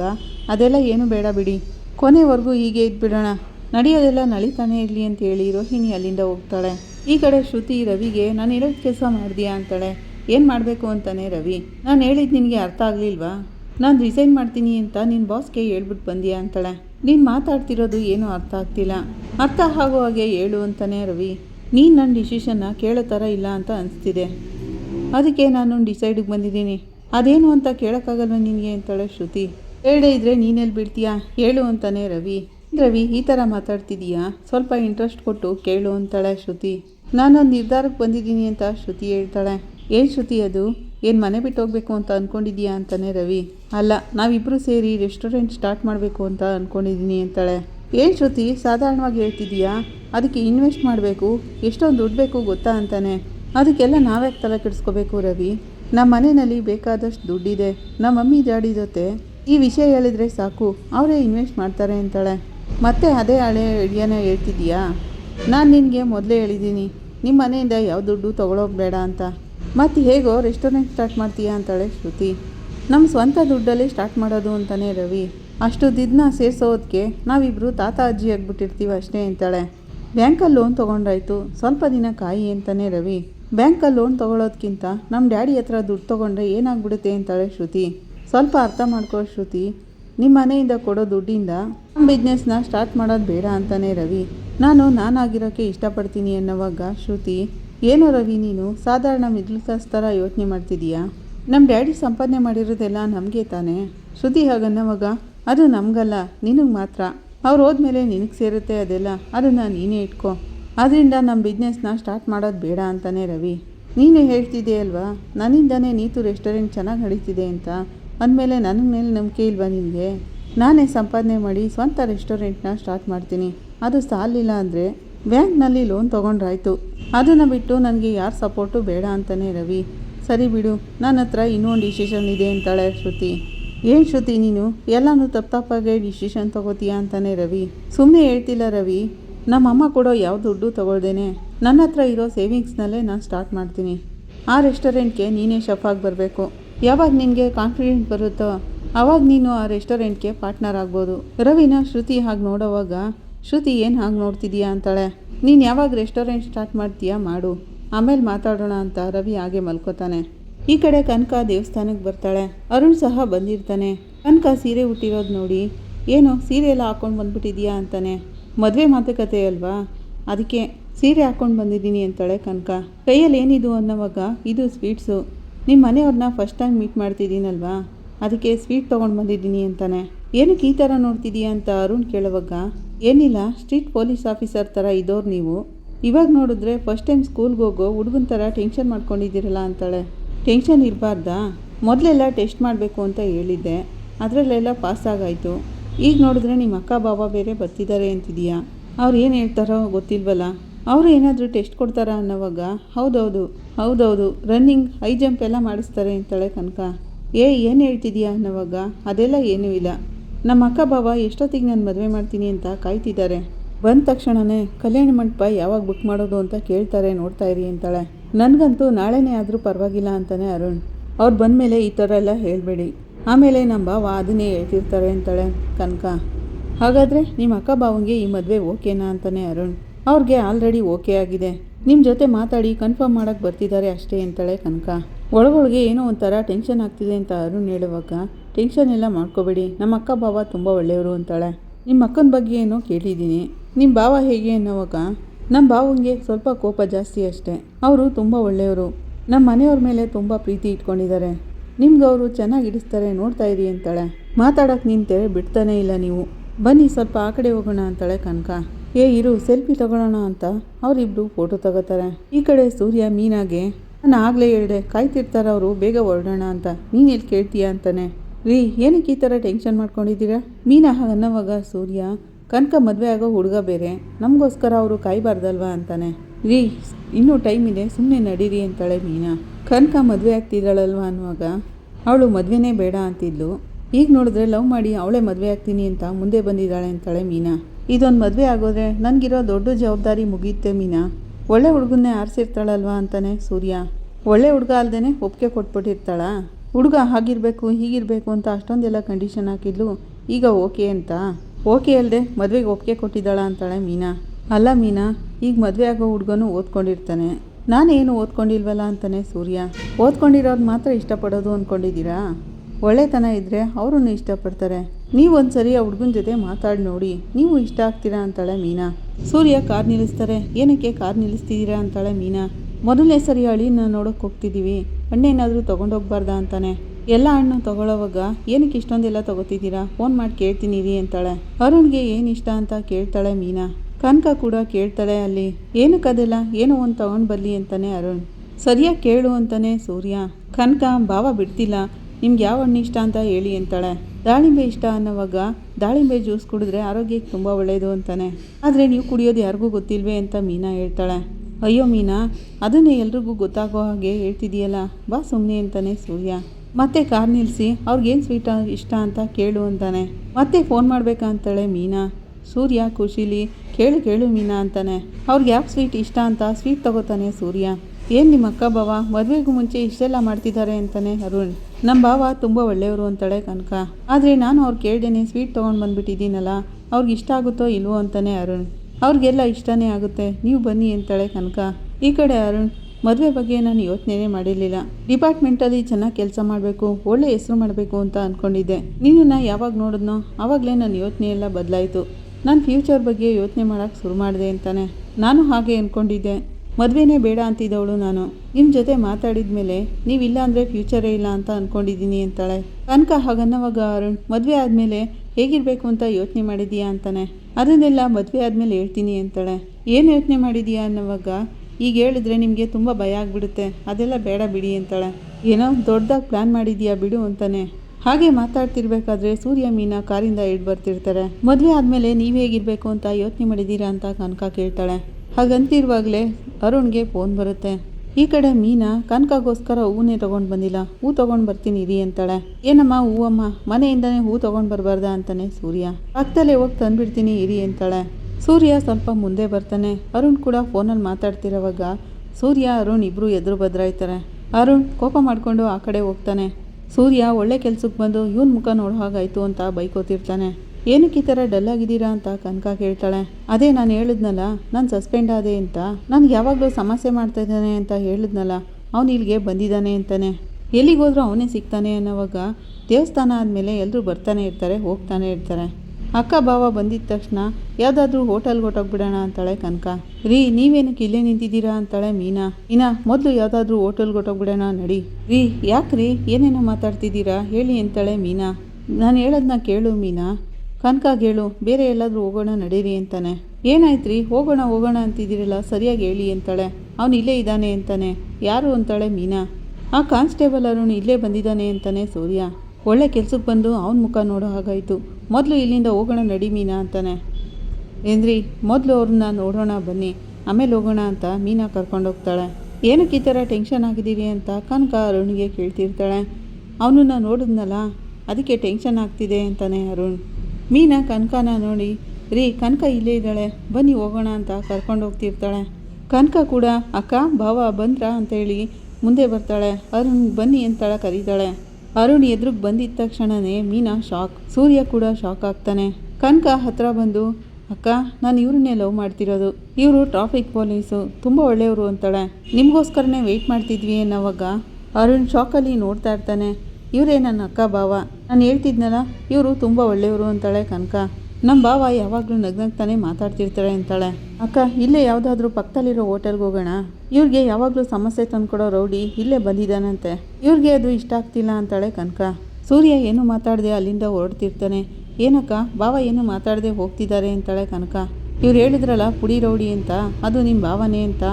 ಅದೆಲ್ಲ ಏನು ಬೇಡ ಬಿಡಿ. ಕೊನೆವರೆಗೂ ಹೀಗೆ ಇದ್ಬಿಡೋಣ. ನಡೆಯೋದೆಲ್ಲ ನಳಿತಾನೆ ಇರಲಿ ಅಂತ ಹೇಳಿ ರೋಹಿಣಿ ಅಲ್ಲಿಂದ ಹೋಗ್ತಾಳೆ. ಈ ಕಡೆ ಶ್ರುತಿ ರವಿಗೆ, ನಾನು ಹೇಳೋದು ಕೆಲಸ ಮಾಡಿದೀಯಾ? ಅಂತಾಳೆ. ಏನು ಮಾಡಬೇಕು? ಅಂತಾನೆ ರವಿ. ನಾನು ಹೇಳಿದ್ದು ನಿನಗೆ ಅರ್ಥ ಆಗಲಿಲ್ವಾ? ನಾನು ರಿಸೈನ್ ಮಾಡ್ತೀನಿ ಅಂತ ನಿನ್ನ ಬಾಸ್ಗೆ ಹೇಳ್ಬಿಟ್ಟು ಬಂದಿಯಾ? ಅಂತಾಳೆ. ನೀನು ಮಾತಾಡ್ತಿರೋದು ಏನೂ ಅರ್ಥ ಆಗ್ತಿಲ್ಲ. ಅರ್ಥ ಆಗೋ ಹಾಗೆ ಹೇಳು ಅಂತಾನೆ ರವಿ. ನೀನು ನನ್ನ ಡಿಸಿಷನ್ನ ಕೇಳೋ ಥರ ಇಲ್ಲ ಅಂತ ಅನಿಸ್ತಿದೆ. ಅದಕ್ಕೆ ನಾನು ಡಿಸೈಡಿಗೆ ಬಂದಿದ್ದೀನಿ. ಅದೇನು ಅಂತ ಕೇಳೋಕ್ಕಾಗಲ್ವ ನಿನಗೆ ಅಂತಾಳೆ ಶ್ರುತಿ. ಹೇಳೇ ಇದ್ರೆ ನೀನೆಲ್ಲಿ ಬಿಡ್ತೀಯಾ? ಹೇಳು ಅಂತಾನೆ ರವಿ. ರವಿ, ಈ ಥರ ಮಾತಾಡ್ತಿದೀಯಾ? ಸ್ವಲ್ಪ ಇಂಟ್ರೆಸ್ಟ್ ಕೊಟ್ಟು ಕೇಳು ಅಂತಾಳೆ ಶ್ರುತಿ. ನಾನು ನಿರ್ಧಾರಕ್ಕೆ ಬಂದಿದ್ದೀನಿ ಅಂತ ಶ್ರುತಿ ಹೇಳ್ತಾಳೆ. ಏನು ಶ್ರುತಿ ಅದು? ಏನು ಮನೆ ಬಿಟ್ಟು ಹೋಗ್ಬೇಕು ಅಂತ ಅಂದ್ಕೊಂಡಿದ್ದೀಯಾ ಅಂತಾನೆ ರವಿ. ಅಲ್ಲ ನಾವಿಬ್ಬರು ಸೇರಿ ರೆಸ್ಟೋರೆಂಟ್ ಸ್ಟಾರ್ಟ್ ಮಾಡಬೇಕು ಅಂತ ಅಂದ್ಕೊಂಡಿದ್ದೀನಿ ಅಂತಾಳೆ. ಏನು ಶ್ರುತಿ, ಸಾಧಾರಣವಾಗಿ ಹೇಳ್ತಿದ್ದೀಯಾ? ಅದಕ್ಕೆ ಇನ್ವೆಸ್ಟ್ ಮಾಡಬೇಕು? ಎಷ್ಟೊಂದು ದುಡ್ಡು ಬೇಕು ಗೊತ್ತಾ ಅಂತಾನೆ. ಅದಕ್ಕೆಲ್ಲ ನಾವ್ಯಾಕೆ ತಲೆ ಕೆಡಿಸ್ಕೋಬೇಕು ರವಿ? ನಮ್ಮ ಮನೆಯಲ್ಲಿ ಬೇಕಾದಷ್ಟು ದುಡ್ಡಿದೆ. ನಮ್ಮ ಮಮ್ಮಿ ಡ್ಯಾಡಿ ಜೊತೆ. ಈ ವಿಷಯ ಹೇಳಿದರೆ ಸಾಕು. ಅವರೇ ಇನ್ವೆಸ್ಟ್ ಮಾಡ್ತಾರೆ ಅಂತಾಳೆ. ಮತ್ತೆ ಅದೇ ಹಳೆ ಐಡಿಯಾನ ಹೇಳ್ತಿದ್ದೀಯಾ? ನಾನು ನಿನಗೆ ಮೊದಲೇ ಹೇಳಿದ್ದೀನಿ. ನಿಮ್ಮ ಮನೆಯಿಂದ ಯಾವ ದುಡ್ಡು ತೊಗೊಳೋಗ್ಬೇಡ ಅಂತ. ಮತ್ತು ಹೇಗೋ ರೆಸ್ಟೋರೆಂಟ್ ಸ್ಟಾರ್ಟ್ ಮಾಡ್ತೀಯಾ ಅಂತಾಳೆ ಶ್ರುತಿ. ನಮ್ಮ ಸ್ವಂತ ದುಡ್ಡಲ್ಲಿ ಸ್ಟಾರ್ಟ್ ಮಾಡೋದು ಅಂತಾನೆ ರವಿ. ಅಷ್ಟು ದಿನ ಸೇರಿಸೋದಕ್ಕೆ ನಾವಿಬ್ಬರು ತಾತ ಅಜ್ಜಿ ಆಗಿಬಿಟ್ಟಿರ್ತೀವಿ ಅಷ್ಟೇ ಅಂತಾಳೆ. ಬ್ಯಾಂಕಲ್ಲಿ ಲೋನ್ ತೊಗೊಂಡ್ರಾಯ್ತು ಸ್ವಲ್ಪ ದಿನ ಕಾಯಿ ಅಂತಲೇ ರವಿ. ಬ್ಯಾಂಕಲ್ಲಿ ಲೋನ್ ತೊಗೊಳೋದ್ಕಿಂತ ನಮ್ಮ ಡ್ಯಾಡಿ ಹತ್ರ ದುಡ್ಡು ತೊಗೊಂಡ್ರೆ ಏನಾಗ್ಬಿಡುತ್ತೆ ಅಂತಾಳೆ ಶ್ರುತಿ. ಸ್ವಲ್ಪ ಅರ್ಥ ಮಾಡ್ಕೋ ಶ್ರುತಿ. ನಿಮ್ಮ ಮನೆಯಿಂದ ಕೊಡೋ ದುಡ್ಡಿಂದ ನಮ್ಮ ಬಿಸ್ನೆಸ್ನ ಸ್ಟಾರ್ಟ್ ಮಾಡೋದು ಬೇಡ ಅಂತಾನೆ ರವಿ. ನಾನು ನಾನಾಗಿರೋಕ್ಕೆ ಇಷ್ಟಪಡ್ತೀನಿ ಅನ್ನೋವಾಗ ಶ್ರುತಿ, ಏನೋ ರವಿ, ನೀನು ಸಾಧಾರಣ ಮಿಡ್ಲ್ ಕ್ಲಾಸ್ ಥರ ಯೋಚನೆ ಮಾಡ್ತಿದೀಯಾ? ನಮ್ಮ ಡ್ಯಾಡಿ ಸಂಪಾದನೆ ಮಾಡಿರೋದೆಲ್ಲ ನಮಗೆ ತಾನೇ? ಶ್ರುತಿ ಹಾಗನ್ನವಾಗ ಅದು ನಮಗಲ್ಲ, ನಿನಗೆ ಮಾತ್ರ. ಅವ್ರು ಹೋದ್ಮೇಲೆ ನಿನಗೆ ಸೇರುತ್ತೆ ಅದೆಲ್ಲ, ಅದನ್ನು ನೀನೇ ಇಟ್ಕೋ. ಅದರಿಂದ ನಮ್ಮ ಬಿಸ್ನೆಸ್ನ ಸ್ಟಾರ್ಟ್ ಮಾಡೋದು ಬೇಡ ಅಂತಲೇ ರವಿ. ನೀನೇ ಹೇಳ್ತಿದ್ದೆ ಅಲ್ವಾ? ನನ್ನಿಂದನೇ ನೀತು ರೆಸ್ಟೋರೆಂಟ್ ಚೆನ್ನಾಗಿ ನಡೀತಿದೆ ಅಂತ. ಅಂದಮೇಲೆ ನನ್ನ ಮೇಲೆ ನಂಬಿಕೆ ಇಲ್ವಾ ನಿನಗೆ? ನಾನೇ ಸಂಪಾದನೆ ಮಾಡಿ ಸ್ವಂತ ರೆಸ್ಟೋರೆಂಟ್ನ ಸ್ಟಾರ್ಟ್ ಮಾಡ್ತೀನಿ. ಅದು ಸಾಲಿಲ್ಲ ಅಂದರೆ ಬ್ಯಾಂಕ್ನಲ್ಲಿ ಲೋನ್ ತೊಗೊಂಡ್ರಾಯ್ತು. ಅದನ್ನು ಬಿಟ್ಟು ನನಗೆ ಯಾರ ಸಪೋರ್ಟು ಬೇಡ ಅಂತಲೇ ರವಿ. ಸರಿ ಬಿಡು ನನ್ನ ಹತ್ರ ಇನ್ನೊಂದು ಡಿಸಿಷನ್ ಇದೆ ಅಂತಾಳೆ ಶ್ರುತಿ. ಏನು ಶ್ರುತಿ ನೀನು? ಎಲ್ಲನೂ ತಪ್ಪು ತಪ್ಪಾಗೆ ಡಿಸಿಷನ್ ತಗೋತೀಯ ಅಂತಾನೆ ರವಿ. ಸುಮ್ಮನೆ ಹೇಳ್ತಿಲ್ಲ ರವಿ. ನಮ್ಮಮ್ಮ ಕೊಡೋ ಯಾವ ದುಡ್ಡು ತೊಗೊಳ್ದೇನೆ. ನನ್ನ ಹತ್ರ ಇರೋ ಸೇವಿಂಗ್ಸ್ನಲ್ಲೇ ನಾನು ಸ್ಟಾರ್ಟ್ ಮಾಡ್ತೀನಿ. ಆ ರೆಸ್ಟೋರೆಂಟ್ಗೆ ನೀನೇ ಶಫಾಗಿ ಬರಬೇಕು. ಯಾವಾಗ ನಿನಗೆ ಕಾನ್ಫಿಡೆಂಟ್ ಬರುತ್ತೋ ಆವಾಗ ನೀನು ಆ ರೆಸ್ಟೋರೆಂಟ್ಗೆ ಪಾರ್ಟ್ನರ್ ಆಗ್ಬೋದು. ರವಿನ ಶ್ರುತಿ ಹಾಗೆ ನೋಡೋವಾಗ, ಶ್ರುತಿ, ಏನು ಹಾಗೆ ನೋಡ್ತಿದೀಯಾ? ಅಂತಾಳೆ. ನೀನು ಯಾವಾಗ ರೆಸ್ಟೋರೆಂಟ್ ಸ್ಟಾರ್ಟ್ ಮಾಡ್ತೀಯಾ, ಮಾಡು. ಆಮೇಲೆ ಮಾತಾಡೋಣ ಅಂತ ರವಿ ಹಾಗೆ ಮಲ್ಕೋತಾನೆ. ಈ ಕಡೆ ಕನಕ ದೇವಸ್ಥಾನಕ್ಕೆ ಬರ್ತಾಳೆ. ಅರುಣ್ ಸಹ ಬಂದಿರ್ತಾನೆ. ಕನಕ ಸೀರೆ ಹುಟ್ಟಿರೋದು ನೋಡಿ, ಏನು, ಸೀರೆ ಎಲ್ಲ ಹಾಕ್ಕೊಂಡು ಬಂದ್ಬಿಟ್ಟಿದ್ಯಾ? ಅಂತಾನೆ. ಮದುವೆ ಮಾತುಕತೆ ಅಲ್ವಾ? ಅದಕ್ಕೆ ಸೀರೆ ಹಾಕ್ಕೊಂಡು ಬಂದಿದ್ದೀನಿ, ಅಂತಾಳೆ ಕನಕ. ಕೈಯಲ್ಲಿ ಏನಿದು ಅನ್ನೋವಾಗ ಇದು ಸ್ವೀಟ್ಸು. ನಿಮ್ಮ ಮನೆಯವ್ರನ್ನ ಫಸ್ಟ್ ಟೈಮ್ ಮೀಟ್ ಮಾಡ್ತಿದ್ದೀನಲ್ವಾ? ಅದಕ್ಕೆ ಸ್ವೀಟ್ ತೊಗೊಂಡು ಬಂದಿದ್ದೀನಿ, ಅಂತಾನೆ. ಏನಕ್ಕೆ ಈ ಥರ ನೋಡ್ತಿದ್ದೀಯಾ? ಅಂತ ಅರುಣ್ ಕೇಳುವಾಗ, ಏನಿಲ್ಲ, ಸ್ಟ್ರೀಟ್ ಪೊಲೀಸ್ ಆಫೀಸರ್ ಥರ ಇದ್ದವ್ರು ನೀವು. ಇವಾಗ ನೋಡಿದ್ರೆ ಫಸ್ಟ್ ಟೈಮ್ ಸ್ಕೂಲ್ಗೆ ಹೋಗೋ ಹುಡುಗನ ಥರ ಟೆನ್ಷನ್ ಮಾಡ್ಕೊಂಡಿದ್ದೀರಲ್ಲ, ಅಂತಾಳೆ. ಟೆನ್ಷನ್ ಇರಬಾರ್ದಾ? ಮೊದಲೆಲ್ಲ ಟೆಸ್ಟ್ ಮಾಡಬೇಕು ಅಂತ ಹೇಳಿದ್ದೆ. ಅದರಲ್ಲೆಲ್ಲ ಪಾಸ್ ಆಗಾಯಿತು ಈಗ ನೋಡಿದ್ರೆ ನಿಮ್ಮ ಅಕ್ಕ ಬಾಬ ಬೇರೆ ಬರ್ತಿದ್ದಾರೆ ಅಂತಿದೀಯಾ. ಅವ್ರು ಏನು ಹೇಳ್ತಾರೋ ಗೊತ್ತಿಲ್ವಲ್ಲ? ಅವರು ಏನಾದರೂ ಟೆಸ್ಟ್ ಕೊಡ್ತಾರಾ ಅನ್ನೋವಾಗ, ಹೌದೌದು ಹೌದೌದು, ರನ್ನಿಂಗ್, ಹೈ ಜಂಪ್ ಎಲ್ಲ ಮಾಡಿಸ್ತಾರೆ ಅಂತಾಳೆ ಕನಕ. ಏ, ಏನು ಹೇಳ್ತಿದ್ಯಾ ಅನ್ನೋವಾಗ, ಅದೆಲ್ಲ ಏನೂ ಇಲ್ಲ. ನಮ್ಮ ಅಕ್ಕ ಬಾಬ ಎಷ್ಟೊತ್ತಿಗೆ ನಾನು ಮದುವೆ ಮಾಡ್ತೀನಿ ಅಂತ ಕಾಯ್ತಿದ್ದಾರೆ. ಬಂದ ತಕ್ಷಣವೇ ಕಲ್ಯಾಣ ಮಂಟಪ ಯಾವಾಗ ಬುಕ್ ಮಾಡೋದು ಅಂತ ಕೇಳ್ತಾರೆ, ನೋಡ್ತಾ ಇರಿ ಅಂತಾಳೆ. ನನಗಂತೂ ನಾಳೆನೇ ಆದರೂ ಪರವಾಗಿಲ್ಲ ಅಂತಾನೆ ಅರುಣ್. ಅವ್ರು ಬಂದಮೇಲೆ ಈ ಥರ ಎಲ್ಲ ಹೇಳಬೇಡಿ. ಆಮೇಲೆ ನಮ್ಮ ಬಾವ ಅದನ್ನೇ ಹೇಳ್ತಿರ್ತಾರೆ ಅಂತಾಳೆ ಕನಕ. ಹಾಗಾದರೆ ನಿಮ್ಮ ಅಕ್ಕ ಬಾವಂಗೆ ಈ ಮದುವೆ ಓಕೆನಾ ಅಂತಾನೆ ಅರುಣ್. ಅವ್ರಿಗೆ ಆಲ್ರೆಡಿ ಓಕೆ ಆಗಿದೆ. ನಿಮ್ಮ ಜೊತೆ ಮಾತಾಡಿ ಕನ್ಫರ್ಮ್ ಮಾಡೋಕ್ಕೆ ಬರ್ತಿದ್ದಾರೆ ಅಷ್ಟೇ ಅಂತಾಳೆ ಕನಕ. ಒಳಗೊಳಗೆ ಏನೋ ಒಂಥರ ಟೆನ್ಷನ್ ಆಗ್ತಿದೆ ಅಂತ ಅರುಣ್ ಹೇಳುವಾಗ, ಟೆನ್ಷನ್ ಎಲ್ಲ ಮಾಡ್ಕೋಬೇಡಿ. ನಮ್ಮ ಅಕ್ಕ ಬಾವ ತುಂಬ ಒಳ್ಳೆಯವರು ಅಂತಾಳೆ. ನಿಮ್ಮ ಅಕ್ಕನ ಬಗ್ಗೆ ಏನೋ ಕೇಳಿದ್ದೀನಿ. ನಿಮ್ಮ ಭಾವ ಹೇಗೆ ಅನ್ನೋವಾಗ ನಮ್ಮ ಭಾವಂಗೆ ಸ್ವಲ್ಪ ಕೋಪ ಜಾಸ್ತಿ ಅಷ್ಟೇ. ಅವರು ತುಂಬ ಒಳ್ಳೆಯವರು. ನಮ್ಮ ಮನೆಯವ್ರ ಮೇಲೆ ತುಂಬ ಪ್ರೀತಿ ಇಟ್ಕೊಂಡಿದ್ದಾರೆ. ನಿಮ್ಗೆ ಅವರು ಚೆನ್ನಾಗಿ ಇಡಿಸ್ತಾರೆ ನೋಡ್ತಾ ಇರಿ ಅಂತಾಳೆ. ಮಾತಾಡೋಕೆ ನಿಂತೆ ಬಿಡ್ತಾನೆ ಇಲ್ಲ ನೀವು. ಬನ್ನಿ ಸ್ವಲ್ಪ ಆ ಕಡೆ ಹೋಗೋಣ ಅಂತಾಳೆ ಕನಕ. ಏ, ಇರು, ಸೆಲ್ಫಿ ತಗೊಳ್ಳೋಣ ಅಂತ ಅವರಿಬ್ರು ಫೋಟೋ ತಗೋತಾರೆ. ಈ ಕಡೆ ಸೂರ್ಯ ಮೀನಾಗೆ ನಾನು ಆಗಲೇ ಹೇಳಿದೆ, ಕಾಯ್ತಿರ್ತಾರೆ ಅವರು, ಬೇಗ ಹೊರಡೋಣ ಅಂತ. ನೀನು ಎಲ್ಲಿ ಕೇಳ್ತೀಯಾ ಅಂತಾನೆ. ರೀ, ಏನಕ್ಕೆ ಈ ಥರ ಟೆನ್ಷನ್ ಮಾಡ್ಕೊಂಡಿದ್ದೀರಾ? ಮೀನಾ ಅನ್ನೋವಾಗ ಸೂರ್ಯ ಕನಕ ಮದುವೆ ಆಗೋ ಹುಡುಗ ಬೇರೆ. ನಮಗೋಸ್ಕರ ಅವರು ಕಾಯ್ಬಾರ್ದಲ್ವಾ ಅಂತಾನೆ. ರೀ, ಇನ್ನೂ ಟೈಮ್ ಇದೆ ಸುಮ್ಮನೆ ನಡೀರಿ ಅಂತಾಳೆ ಮೀನಾ. ಕನಕ ಮದುವೆ ಆಗ್ತಿದ್ದಾಳಲ್ವಾ ಅನ್ನುವಾಗ. ಅವಳು ಮದುವೆನೇ ಬೇಡ ಅಂತಿದ್ಲು. ಈಗ ನೋಡಿದ್ರೆ ಲವ್ ಮಾಡಿ ಅವಳೇ ಮದುವೆ ಆಗ್ತೀನಿ ಅಂತ ಮುಂದೆ ಬಂದಿದ್ದಾಳೆ ಅಂತಾಳೆ ಮೀನಾ. ಇದೊಂದು ಮದುವೆ ಆಗೋದ್ರೆ ನನಗಿರೋ ದೊಡ್ಡ ಜವಾಬ್ದಾರಿ ಮುಗಿಯುತ್ತೆ ಮೀನಾ. ಒಳ್ಳೆ ಹುಡುಗನ್ನೇ ಆರಿಸಿರ್ತಾಳಲ್ವಾ ಅಂತಾನೆ ಸೂರ್ಯ. ಒಳ್ಳೆ ಹುಡುಗ ಅಲ್ಲದೇ ಒಪ್ಪಿಗೆ ಕೊಟ್ಬಿಟ್ಟಿರ್ತಾಳ? ಹುಡುಗ ಹಾಗಿರಬೇಕು, ಹೀಗಿರಬೇಕು ಅಂತ ಅಷ್ಟೊಂದೆಲ್ಲ ಕಂಡೀಷನ್ ಹಾಕಿದ್ಲು. ಈಗ ಓಕೆ ಅಂತ. ಓಕೆ ಅಲ್ಲದೆ ಮದುವೆಗೆ ಒಪ್ಪಿಗೆ ಕೊಟ್ಟಿದ್ದಾಳ ಅಂತಾಳೆ ಮೀನಾ. ಅಲ್ಲ ಮೀನಾ, ಈಗ ಮದುವೆ ಆಗೋ ಹುಡುಗನು ಓದ್ಕೊಂಡಿರ್ತಾನೆ. ನಾನೇನು ಓದ್ಕೊಂಡಿಲ್ವಲ್ಲ ಅಂತಾನೆ ಸೂರ್ಯ. ಓದ್ಕೊಂಡಿರೋದು ಮಾತ್ರ ಇಷ್ಟಪಡೋದು ಅಂದ್ಕೊಂಡಿದ್ದೀರಾ ಒಳ್ಳೆತನ ಇದ್ದರೆ ಅವರನ್ನು ಇಷ್ಟಪಡ್ತಾರೆ. ನೀವು ಒಂದ್ಸರಿ ಆ ಹುಡುಗನ ಜೊತೆ ಮಾತಾಡಿ ನೋಡಿ, ನೀವು ಇಷ್ಟ ಆಗ್ತೀರಾ ಅಂತಾಳೆ ಮೀನಾ. ಸೂರ್ಯ ಕಾರ್ ನಿಲ್ಲಿಸ್ತಾರೆ. ಏನಕ್ಕೆ ಕಾರ್ ನಿಲ್ಲಿಸ್ತಿದ್ದೀರಾ ಅಂತಾಳೆ ಮೀನಾ. ಮೊದಲನೇ ಸರಿ ಅಳಿನ ನೋಡೋಕೆ ಹೋಗ್ತಿದ್ದೀವಿ. ಹಣ್ಣೇನಾದರೂ ತೊಗೊಂಡೋಗ್ಬಾರ್ದಾ ಅಂತಾನೆ. ಎಲ್ಲ ಹಣ್ಣು ತಗೊಳ್ಳೋವಾಗ ಏನಕ್ಕೆ ಇಷ್ಟೊಂದೆಲ್ಲ ತಗೋತಿದ್ದೀರಾ? ಫೋನ್ ಮಾಡಿ ಕೇಳ್ತೀನಿ ಇರಿ ಅಂತಾಳೆ. ಅರುಣ್ಗೆ ಏನು ಇಷ್ಟ ಅಂತ ಕೇಳ್ತಾಳೆ ಮೀನಾ. ಕನಕ ಕೂಡ ಕೇಳ್ತಾಳೆ ಅಲ್ಲಿ. ಏನಕ್ಕೆ ಅದೆಲ್ಲ? ಏನೋ ಒಂದು ತಗೊಂಡು ಬರಲಿ ಅಂತಾನೆ ಅರುಣ್. ಸರಿಯಾಗಿ ಕೇಳು ಅಂತಾನೆ ಸೂರ್ಯ. ಕನಕ, ಭಾವ ಬಿಡ್ತಿಲ್ಲ. ನಿಮ್ಗೆ ಯಾವ ಹಣ್ಣು ಇಷ್ಟ ಅಂತ ಹೇಳಿ ಅಂತಾಳೆ. ದಾಳಿಂಬೆ ಇಷ್ಟ ಅನ್ನೋವಾಗ ದಾಳಿಂಬೆ ಜ್ಯೂಸ್ ಕುಡಿದ್ರೆ ಆರೋಗ್ಯಕ್ಕೆ ತುಂಬ ಒಳ್ಳೆಯದು ಅಂತಾನೆ. ಆದರೆ ನೀವು ಕುಡಿಯೋದು ಯಾರಿಗೂ ಗೊತ್ತಿಲ್ವೇ ಅಂತ ಮೀನಾ ಹೇಳ್ತಾಳೆ. ಅಯ್ಯೋ ಮೀನಾ, ಅದನ್ನೇ ಎಲ್ರಿಗೂ ಗೊತ್ತಾಗೋ ಹಾಗೆ ಹೇಳ್ತಿದೆಯಲ್ಲ ಬಾ ಸುಮ್ಮನೆ ಅಂತಾನೆ ಸೂರ್ಯ. ಮತ್ತೆ ಕಾರ್ ನಿಲ್ಲಿಸಿ ಅವ್ರಿಗೇನು ಸ್ವೀಟ್ ಇಷ್ಟ ಅಂತ ಕೇಳು ಅಂತಾನೆ. ಮತ್ತೆ ಫೋನ್ ಮಾಡಬೇಕಾ ಅಂತಾಳೆ ಮೀನಾ. ಸೂರ್ಯ ಖುಷಿಲಿ, ಕೇಳು ಕೇಳು ಮೀನಾ ಅಂತಾನೆ. ಅವ್ರಿಗೆ ಯಾಕೆ ಸ್ವೀಟ್ ಇಷ್ಟ ಅಂತ ಸ್ವೀಟ್ ತಗೋತಾನೆ ಸೂರ್ಯ. ಏನು ನಿಮ್ಮ ಅಕ್ಕ ಬಾವ ಮದುವೆಗೂ ಮುಂಚೆ ಇಷ್ಟೆಲ್ಲ ಮಾಡ್ತಿದ್ದಾರೆ ಅಂತಾನೆ ಅರುಣ್. ನಮ್ಮ ಭಾವ ತುಂಬ ಒಳ್ಳೆಯವರು ಅಂತಾಳೆ ಕನಕ. ಆದರೆ ನಾನು ಅವ್ರು ಕೇಳ್ದೇನೆ ಸ್ವೀಟ್ ತೊಗೊಂಡು ಬಂದುಬಿಟ್ಟಿದ್ದೀನಲ್ಲ, ಅವ್ರಿಗೆ ಇಷ್ಟ ಆಗುತ್ತೋ ಇಲ್ವೋ ಅಂತಾನೆ ಅರುಣ್. ಅವ್ರಿಗೆಲ್ಲ ಇಷ್ಟನೇ ಆಗುತ್ತೆ, ನೀವು ಬನ್ನಿ ಅಂತಾಳೆ ಕನಕ. ಈ ಕಡೆ ಅರುಣ್ ಮದುವೆ ಬಗ್ಗೆ ನಾನು ಯೋಚನೆನೇ ಮಾಡಿರಲಿಲ್ಲ. ಡಿಪಾರ್ಟ್ಮೆಂಟಲ್ಲಿ ಚೆನ್ನಾಗಿ ಕೆಲಸ ಮಾಡಬೇಕು, ಒಳ್ಳೆ ಹೆಸರು ಮಾಡಬೇಕು ಅಂತ ಅಂದ್ಕೊಂಡಿದ್ದೆ ನಿನ್ನನ್ನು ಯಾವಾಗ ನೋಡಿದ್ನೋ ಆವಾಗಲೇ ನನ್ನ ಯೋಚನೆ ಎಲ್ಲ ಬದಲಾಯಿತು. ನಾನು ಫ್ಯೂಚರ್ ಬಗ್ಗೆ ಯೋಚನೆ ಮಾಡೋಕ್ಕೆ ಶುರು ಮಾಡಿದೆ ಅಂತಾನೆ. ನಾನು ಹಾಗೆ ಅಂದ್ಕೊಂಡಿದ್ದೆ ಮದುವೆನೇ ಬೇಡ ಅಂತಿದ್ದವಳು ನಾನು. ನಿಮ್ಮ ಜೊತೆ ಮಾತಾಡಿದ ಮೇಲೆ ನೀವಿಲ್ಲ ಅಂದರೆ ಫ್ಯೂಚರೇ ಇಲ್ಲ ಅಂತ ಅಂದ್ಕೊಂಡಿದ್ದೀನಿ ಅಂತಾಳೆ. ಕನಕ ಹಾಗನ್ನವಾಗ ಅರುಣ್, ಮದುವೆ ಆದಮೇಲೆ ಹೇಗಿರಬೇಕು ಅಂತ ಯೋಚನೆ ಮಾಡಿದೀಯಾ ಅಂತಾನೆ. ಅದನ್ನೆಲ್ಲ ಮದುವೆ ಆದಮೇಲೆ ಹೇಳ್ತೀನಿ ಅಂತಾಳೆ. ಏನು ಯೋಚನೆ ಮಾಡಿದೀಯಾ ಅನ್ನೋವಾಗ ಈಗ ಹೇಳಿದ್ರೆ ನಿಮಗೆ ತುಂಬ ಭಯ ಆಗಿಬಿಡುತ್ತೆ. ಅದೆಲ್ಲ ಬೇಡ ಬಿಡಿ ಅಂತಾಳೆ. ಏನೋ ದೊಡ್ಡದಾಗಿ ಪ್ಲ್ಯಾನ್ ಮಾಡಿದೀಯಾ ಬಿಡು ಅಂತಾನೆ. ಹಾಗೆ ಮಾತಾಡ್ತಿರ್ಬೇಕಾದ್ರೆ ಸೂರ್ಯ ಮೀನಾ ಕಾರಿಂದ ಇಳಿದು ಬರ್ತಿರ್ತಾರೆ. ಮದುವೆ ಆದಮೇಲೆ ನೀವು ಹೇಗಿರಬೇಕು ಅಂತ ಯೋಚನೆ ಮಾಡಿದ್ದೀರಾ ಅಂತ ಕನಕ ಕೇಳ್ತಾಳೆ. ಹಾಗಂತಿರುವಾಗಲೇ ಅರುಣ್ಗೆ ಫೋನ್ ಬರುತ್ತೆ. ಈ ಕಡೆ ಮೀನಾ ಕನಕಗೋಸ್ಕರ ಹೂವನ್ನೇ ತೊಗೊಂಡು ಬಂದಿಲ್ಲ. ಹೂ ತೊಗೊಂಡು ಬರ್ತೀನಿ ಇರಿ ಅಂತಾಳೆ. ಏನಮ್ಮ ಹೂವಮ್ಮ? ಮನೆಯಿಂದನೇ ಹೂ ತೊಗೊಂಡು ಬರಬಾರ್ದಾ ಅಂತಾನೆ ಸೂರ್ಯ. ಪಕ್ಕದಲ್ಲೇ ಹೋಗಿ ತಂದುಬಿಡ್ತೀನಿ ಇರಿ ಅಂತಾಳೆ. ಸೂರ್ಯ ಸ್ವಲ್ಪ ಮುಂದೆ ಬರ್ತಾನೆ. ಅರುಣ್ ಕೂಡ ಫೋನಲ್ಲಿ ಮಾತಾಡ್ತಿರೋವಾಗ ಸೂರ್ಯ, ಅರುಣ್ ಇಬ್ಬರು ಎದುರು ಬದ್ರಾಯ್ತಾರೆ. ಅರುಣ್ ಕೋಪ ಮಾಡಿಕೊಂಡು ಆ ಕಡೆ ಹೋಗ್ತಾನೆ. ಸೂರ್ಯ ಒಳ್ಳೆ ಕೆಲ್ಸಕ್ಕೆ ಬಂದು ಇವನ್ ಮುಖ ನೋಡೋ ಹಾಗಾಯ್ತು ಅಂತ ಬೈಕೋತಿರ್ತಾನೆ. ಏನಕ್ಕೆ ಈ ಥರ ಡಲ್ ಆಗಿದ್ದೀರಾ ಅಂತ ಕನಕ ಕೇಳ್ತಾಳೆ. ಅದೇ ನಾನು ಹೇಳಿದ್ನಲ್ಲ, ನಾನು ಸಸ್ಪೆಂಡ್ ಆದೆ ಅಂತ. ನನಗೆ ಯಾವಾಗಲೂ ಸಮಸ್ಯೆ ಮಾಡ್ತಾ ಇದ್ದಾನೆ ಅಂತ ಹೇಳಿದ್ನಲ್ಲ, ಅವನು ಇಲ್ಲಿಗೆ ಬಂದಿದ್ದಾನೆ ಅಂತಾನೆ. ಎಲ್ಲಿಗೋದ್ರೂ ಅವನೇ ಸಿಗ್ತಾನೆ ಅನ್ನೋವಾಗ ದೇವಸ್ಥಾನ ಆದಮೇಲೆ ಎಲ್ಲರೂ ಬರ್ತಾನೆ ಇರ್ತಾರೆ, ಹೋಗ್ತಾನೆ ಇರ್ತಾರೆ. ಅಕ್ಕ ಭಾವ ಬಂದಿದ ತಕ್ಷಣ, ಯಾವುದಾದ್ರೂ ಹೋಟೆಲ್ಗೆ ಹೊಟ್ಟೋಗ್ಬಿಡೋಣ ಅಂತಾಳೆ ಕನಕ. ರೀ, ನೀವೇನಕ್ಕೆ ಇಲ್ಲೇ ನಿಂತಿದ್ದೀರಾ? ಅಂತಾಳೆ ಮೀನಾ. ಮೀನಾ, ಮೊದಲು ಯಾವುದಾದ್ರೂ ಹೋಟೆಲ್ಗೆ ಹೊಟ್ಟೋಗ್ಬಿಡೋಣ ನಡಿ. ರೀ, ಯಾಕ್ರಿ? ಏನೇನೋ ಮಾತಾಡ್ತಿದ್ದೀರಾ? ಹೇಳಿ ಅಂತಾಳೆ ಮೀನಾ. ನಾನು ಹೇಳೋದನ್ನ ಕೇಳು ಮೀನಾ. ಕನಕ ಹೇಳು, ಬೇರೆ ಎಲ್ಲಾದರೂ ಹೋಗೋಣ, ನಡೀರಿ ಅಂತಾನೆ. ಏನಾಯ್ತು ರೀ ಹೋಗೋಣ ಹೋಗೋಣ ಅಂತಿದ್ದೀರಲ್ಲ, ಸರಿಯಾಗಿ ಹೇಳಿ ಅಂತಾಳೆ. ಅವನು ಇಲ್ಲೇ ಇದ್ದಾನೆ ಅಂತಾನೆ. ಯಾರು? ಅಂತಾಳೆ ಮೀನಾ. ಆ ಕಾನ್ಸ್ಟೇಬಲ್ ಅರುಣ್ ಇಲ್ಲೇ ಬಂದಿದ್ದಾನೆ ಅಂತಾನೆ ಸೂರ್ಯ. ಒಳ್ಳೆ ಕೆಲಸಕ್ಕೆ ಬಂದು ಅವನ ಮುಖ ನೋಡೋ ಹಾಗಾಯಿತು. ಮೊದಲು ಇಲ್ಲಿಂದ ಹೋಗೋಣ ನಡಿ ಮೀನಾ ಅಂತಾನೆ. ಏನ್ರಿ ಮೊದಲು ಅವ್ರನ್ನ ನೋಡೋಣ ಬನ್ನಿ, ಆಮೇಲೆ ಹೋಗೋಣ ಅಂತ ಮೀನಾ ಕರ್ಕೊಂಡು ಹೋಗ್ತಾಳೆ. ಏನಕ್ಕೆ ಈ ಥರ ಟೆನ್ಷನ್ ಆಗಿದ್ದೀವಿ ಅಂತ ಕನಕ ಅರುಣ್ಗೆ ಕೇಳ್ತಿರ್ತಾಳೆ. ಅವನನ್ನ ನೋಡಿದ್ನಲ್ಲ, ಅದಕ್ಕೆ ಟೆನ್ಷನ್ ಆಗ್ತಿದೆ ಅಂತಾನೆ ಅರುಣ್. ಮೀನಾ ಕನಕನ ನೋಡಿ, ರೀ, ಕನಕ ಇಲ್ಲೇ ಇದ್ದಾಳೆ, ಬನ್ನಿ ಹೋಗೋಣ ಅಂತ ಕರ್ಕೊಂಡು ಹೋಗ್ತಿರ್ತಾಳೆ. ಕನಕ ಕೂಡ, ಅಕ್ಕ, ಭಾವ ಬಂದ್ರಾ? ಅಂತೇಳಿ ಮುಂದೆ ಬರ್ತಾಳೆ. ಅರುಣ್, ಬನ್ನಿ ಅಂತಾಳೆ ಕರೀತಾಳೆ. ಅರುಣ್ ಎದುರಿಗೆ ಬಂದಿದ್ದ ತಕ್ಷಣವೇ ಮೀನಾ ಶಾಕ್. ಸೂರ್ಯ ಕೂಡ ಶಾಕ್ ಆಗ್ತಾನೆ. ಕನಕ ಹತ್ರ ಬಂದು, ಅಕ್ಕ, ನಾನು ಇವ್ರನ್ನೇ ಲವ್ ಮಾಡ್ತಿರೋದು. ಇವರು ಟ್ರಾಫಿಕ್ ಪೊಲೀಸು. ತುಂಬ ಒಳ್ಳೆಯವರು ಅಂತಾಳೆ. ನಿಮಗೋಸ್ಕರನೇ ವೆಯ್ಟ್ ಮಾಡ್ತಿದ್ವಿ ಅನ್ನೋವಾಗ ಅರುಣ್ ಶಾಕಲ್ಲಿ ನೋಡ್ತಾ ಇರ್ತಾನೆ. ಇವರೇ ನನ್ನ ಅಕ್ಕ, ಭಾವ. ನಾನು ಹೇಳ್ತಿದ್ನಲ್ಲ, ಇವರು ತುಂಬ ಒಳ್ಳೆಯವರು ಅಂತಾಳೆ ಕನಕ. ನಮ್ಮ ಭಾವ ಯಾವಾಗಲೂ ನಗ್ನಗ್ತಾನೆ ಮಾತಾಡ್ತಿರ್ತಾಳೆ ಅಂತಾಳೆ. ಅಕ್ಕ, ಇಲ್ಲೇ ಯಾವುದಾದ್ರೂ ಪಕ್ಕದಲ್ಲಿರೋ ಹೋಟೆಲ್ಗೆ ಹೋಗೋಣ. ಇವ್ರಿಗೆ ಯಾವಾಗಲೂ ಸಮಸ್ಯೆ ತಂದ್ಕೊಡೋ ರೌಡಿ ಇಲ್ಲೇ ಬಂದಿದ್ದಾನಂತೆ. ಇವ್ರಿಗೆ ಅದು ಇಷ್ಟ ಆಗ್ತಿಲ್ಲ ಅಂತಾಳೆ ಕನಕ. ಸೂರ್ಯ ಏನು ಮಾತಾಡದೆ ಅಲ್ಲಿಂದ ಹೊರಡ್ತಿರ್ತಾನೆ. ಏನಕ್ಕ, ಭಾವ ಏನು ಮಾತಾಡದೆ ಹೋಗ್ತಿದ್ದಾರೆ ಅಂತಾಳೆ ಕನಕ. ಇವ್ರು ಹೇಳಿದ್ರಲ್ಲ, ಪುಡಿ ರೌಡಿ ಅಂತ. ಅದು ನಿಮ್ಮ ಭಾವನೆ ಅಂತ.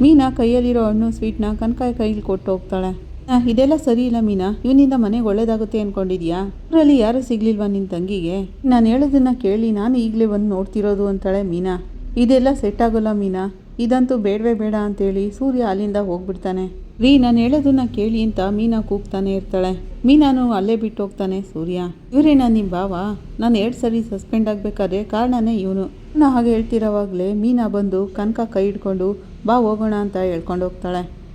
ಮೀನಾ ಕೈಯಲ್ಲಿರೋ ಹಣ್ಣು ಸ್ವೀಟ್ನ ಕನಕ ಕೈಲಿ ಕೊಟ್ಟು ಹೋಗ್ತಾಳೆ. ಇದೆಲ್ಲ ಸರಿ ಇಲ್ಲ ಮೀನಾ. ಇವನಿಂದ ಮನೆಗೆ ಒಳ್ಳೇದಾಗುತ್ತೆ ಅನ್ಕೊಂಡಿದ್ಯಾ? ಅವರಲ್ಲಿ ಯಾರು ಸಿಗ್ಲಿಲ್ವಾ ನಿನ್ನ ತಂಗಿಗೆ? ನಾನು ಹೇಳೋದನ್ನ ಕೇಳಿ ನಾನು ಈಗಲೇ ಬಂದು ನೋಡ್ತಿರೋದು ಅಂತಾಳೆ ಮೀನಾ. ಇದೆಲ್ಲ ಸೆಟ್ ಆಗೋಲ್ಲ ಮೀನಾ. ಇದಂತೂ ಬೇಡವೇ ಬೇಡ ಅಂತೇಳಿ ಸೂರ್ಯ ಅಲ್ಲಿಂದ ಹೋಗ್ಬಿಡ್ತಾನೆ. ರೀ, ನಾನು ಹೇಳೋದನ್ನ ಕೇಳಿ ಅಂತ ಮೀನಾ ಕೂಗ್ತಾನೆ ಇರ್ತಾಳೆ. ಮೀನಾನು ಅಲ್ಲೇ ಬಿಟ್ಟು ಹೋಗ್ತಾನೆ ಸೂರ್ಯ. ಇವರೇನಾ ನಿಮ್ಮ ಭಾವ? ನಾನು ಎರಡು ಸರಿ ಸಸ್ಪೆಂಡ್ ಆಗಬೇಕಾದ್ರೆ ಕಾರಣನೇ ಇವನು. ನಾ ಹಾಗೆ ಹೇಳ್ತಿರೋವಾಗಲೇ ಮೀನಾ ಬಂದು ಕನಕ ಕೈ ಹಿಡ್ಕೊಂಡು, ಬಾ ಹೋಗೋಣ ಅಂತ ಹೇಳ್ಕೊಂಡು ಹೋಗ್ತಾಳೆ.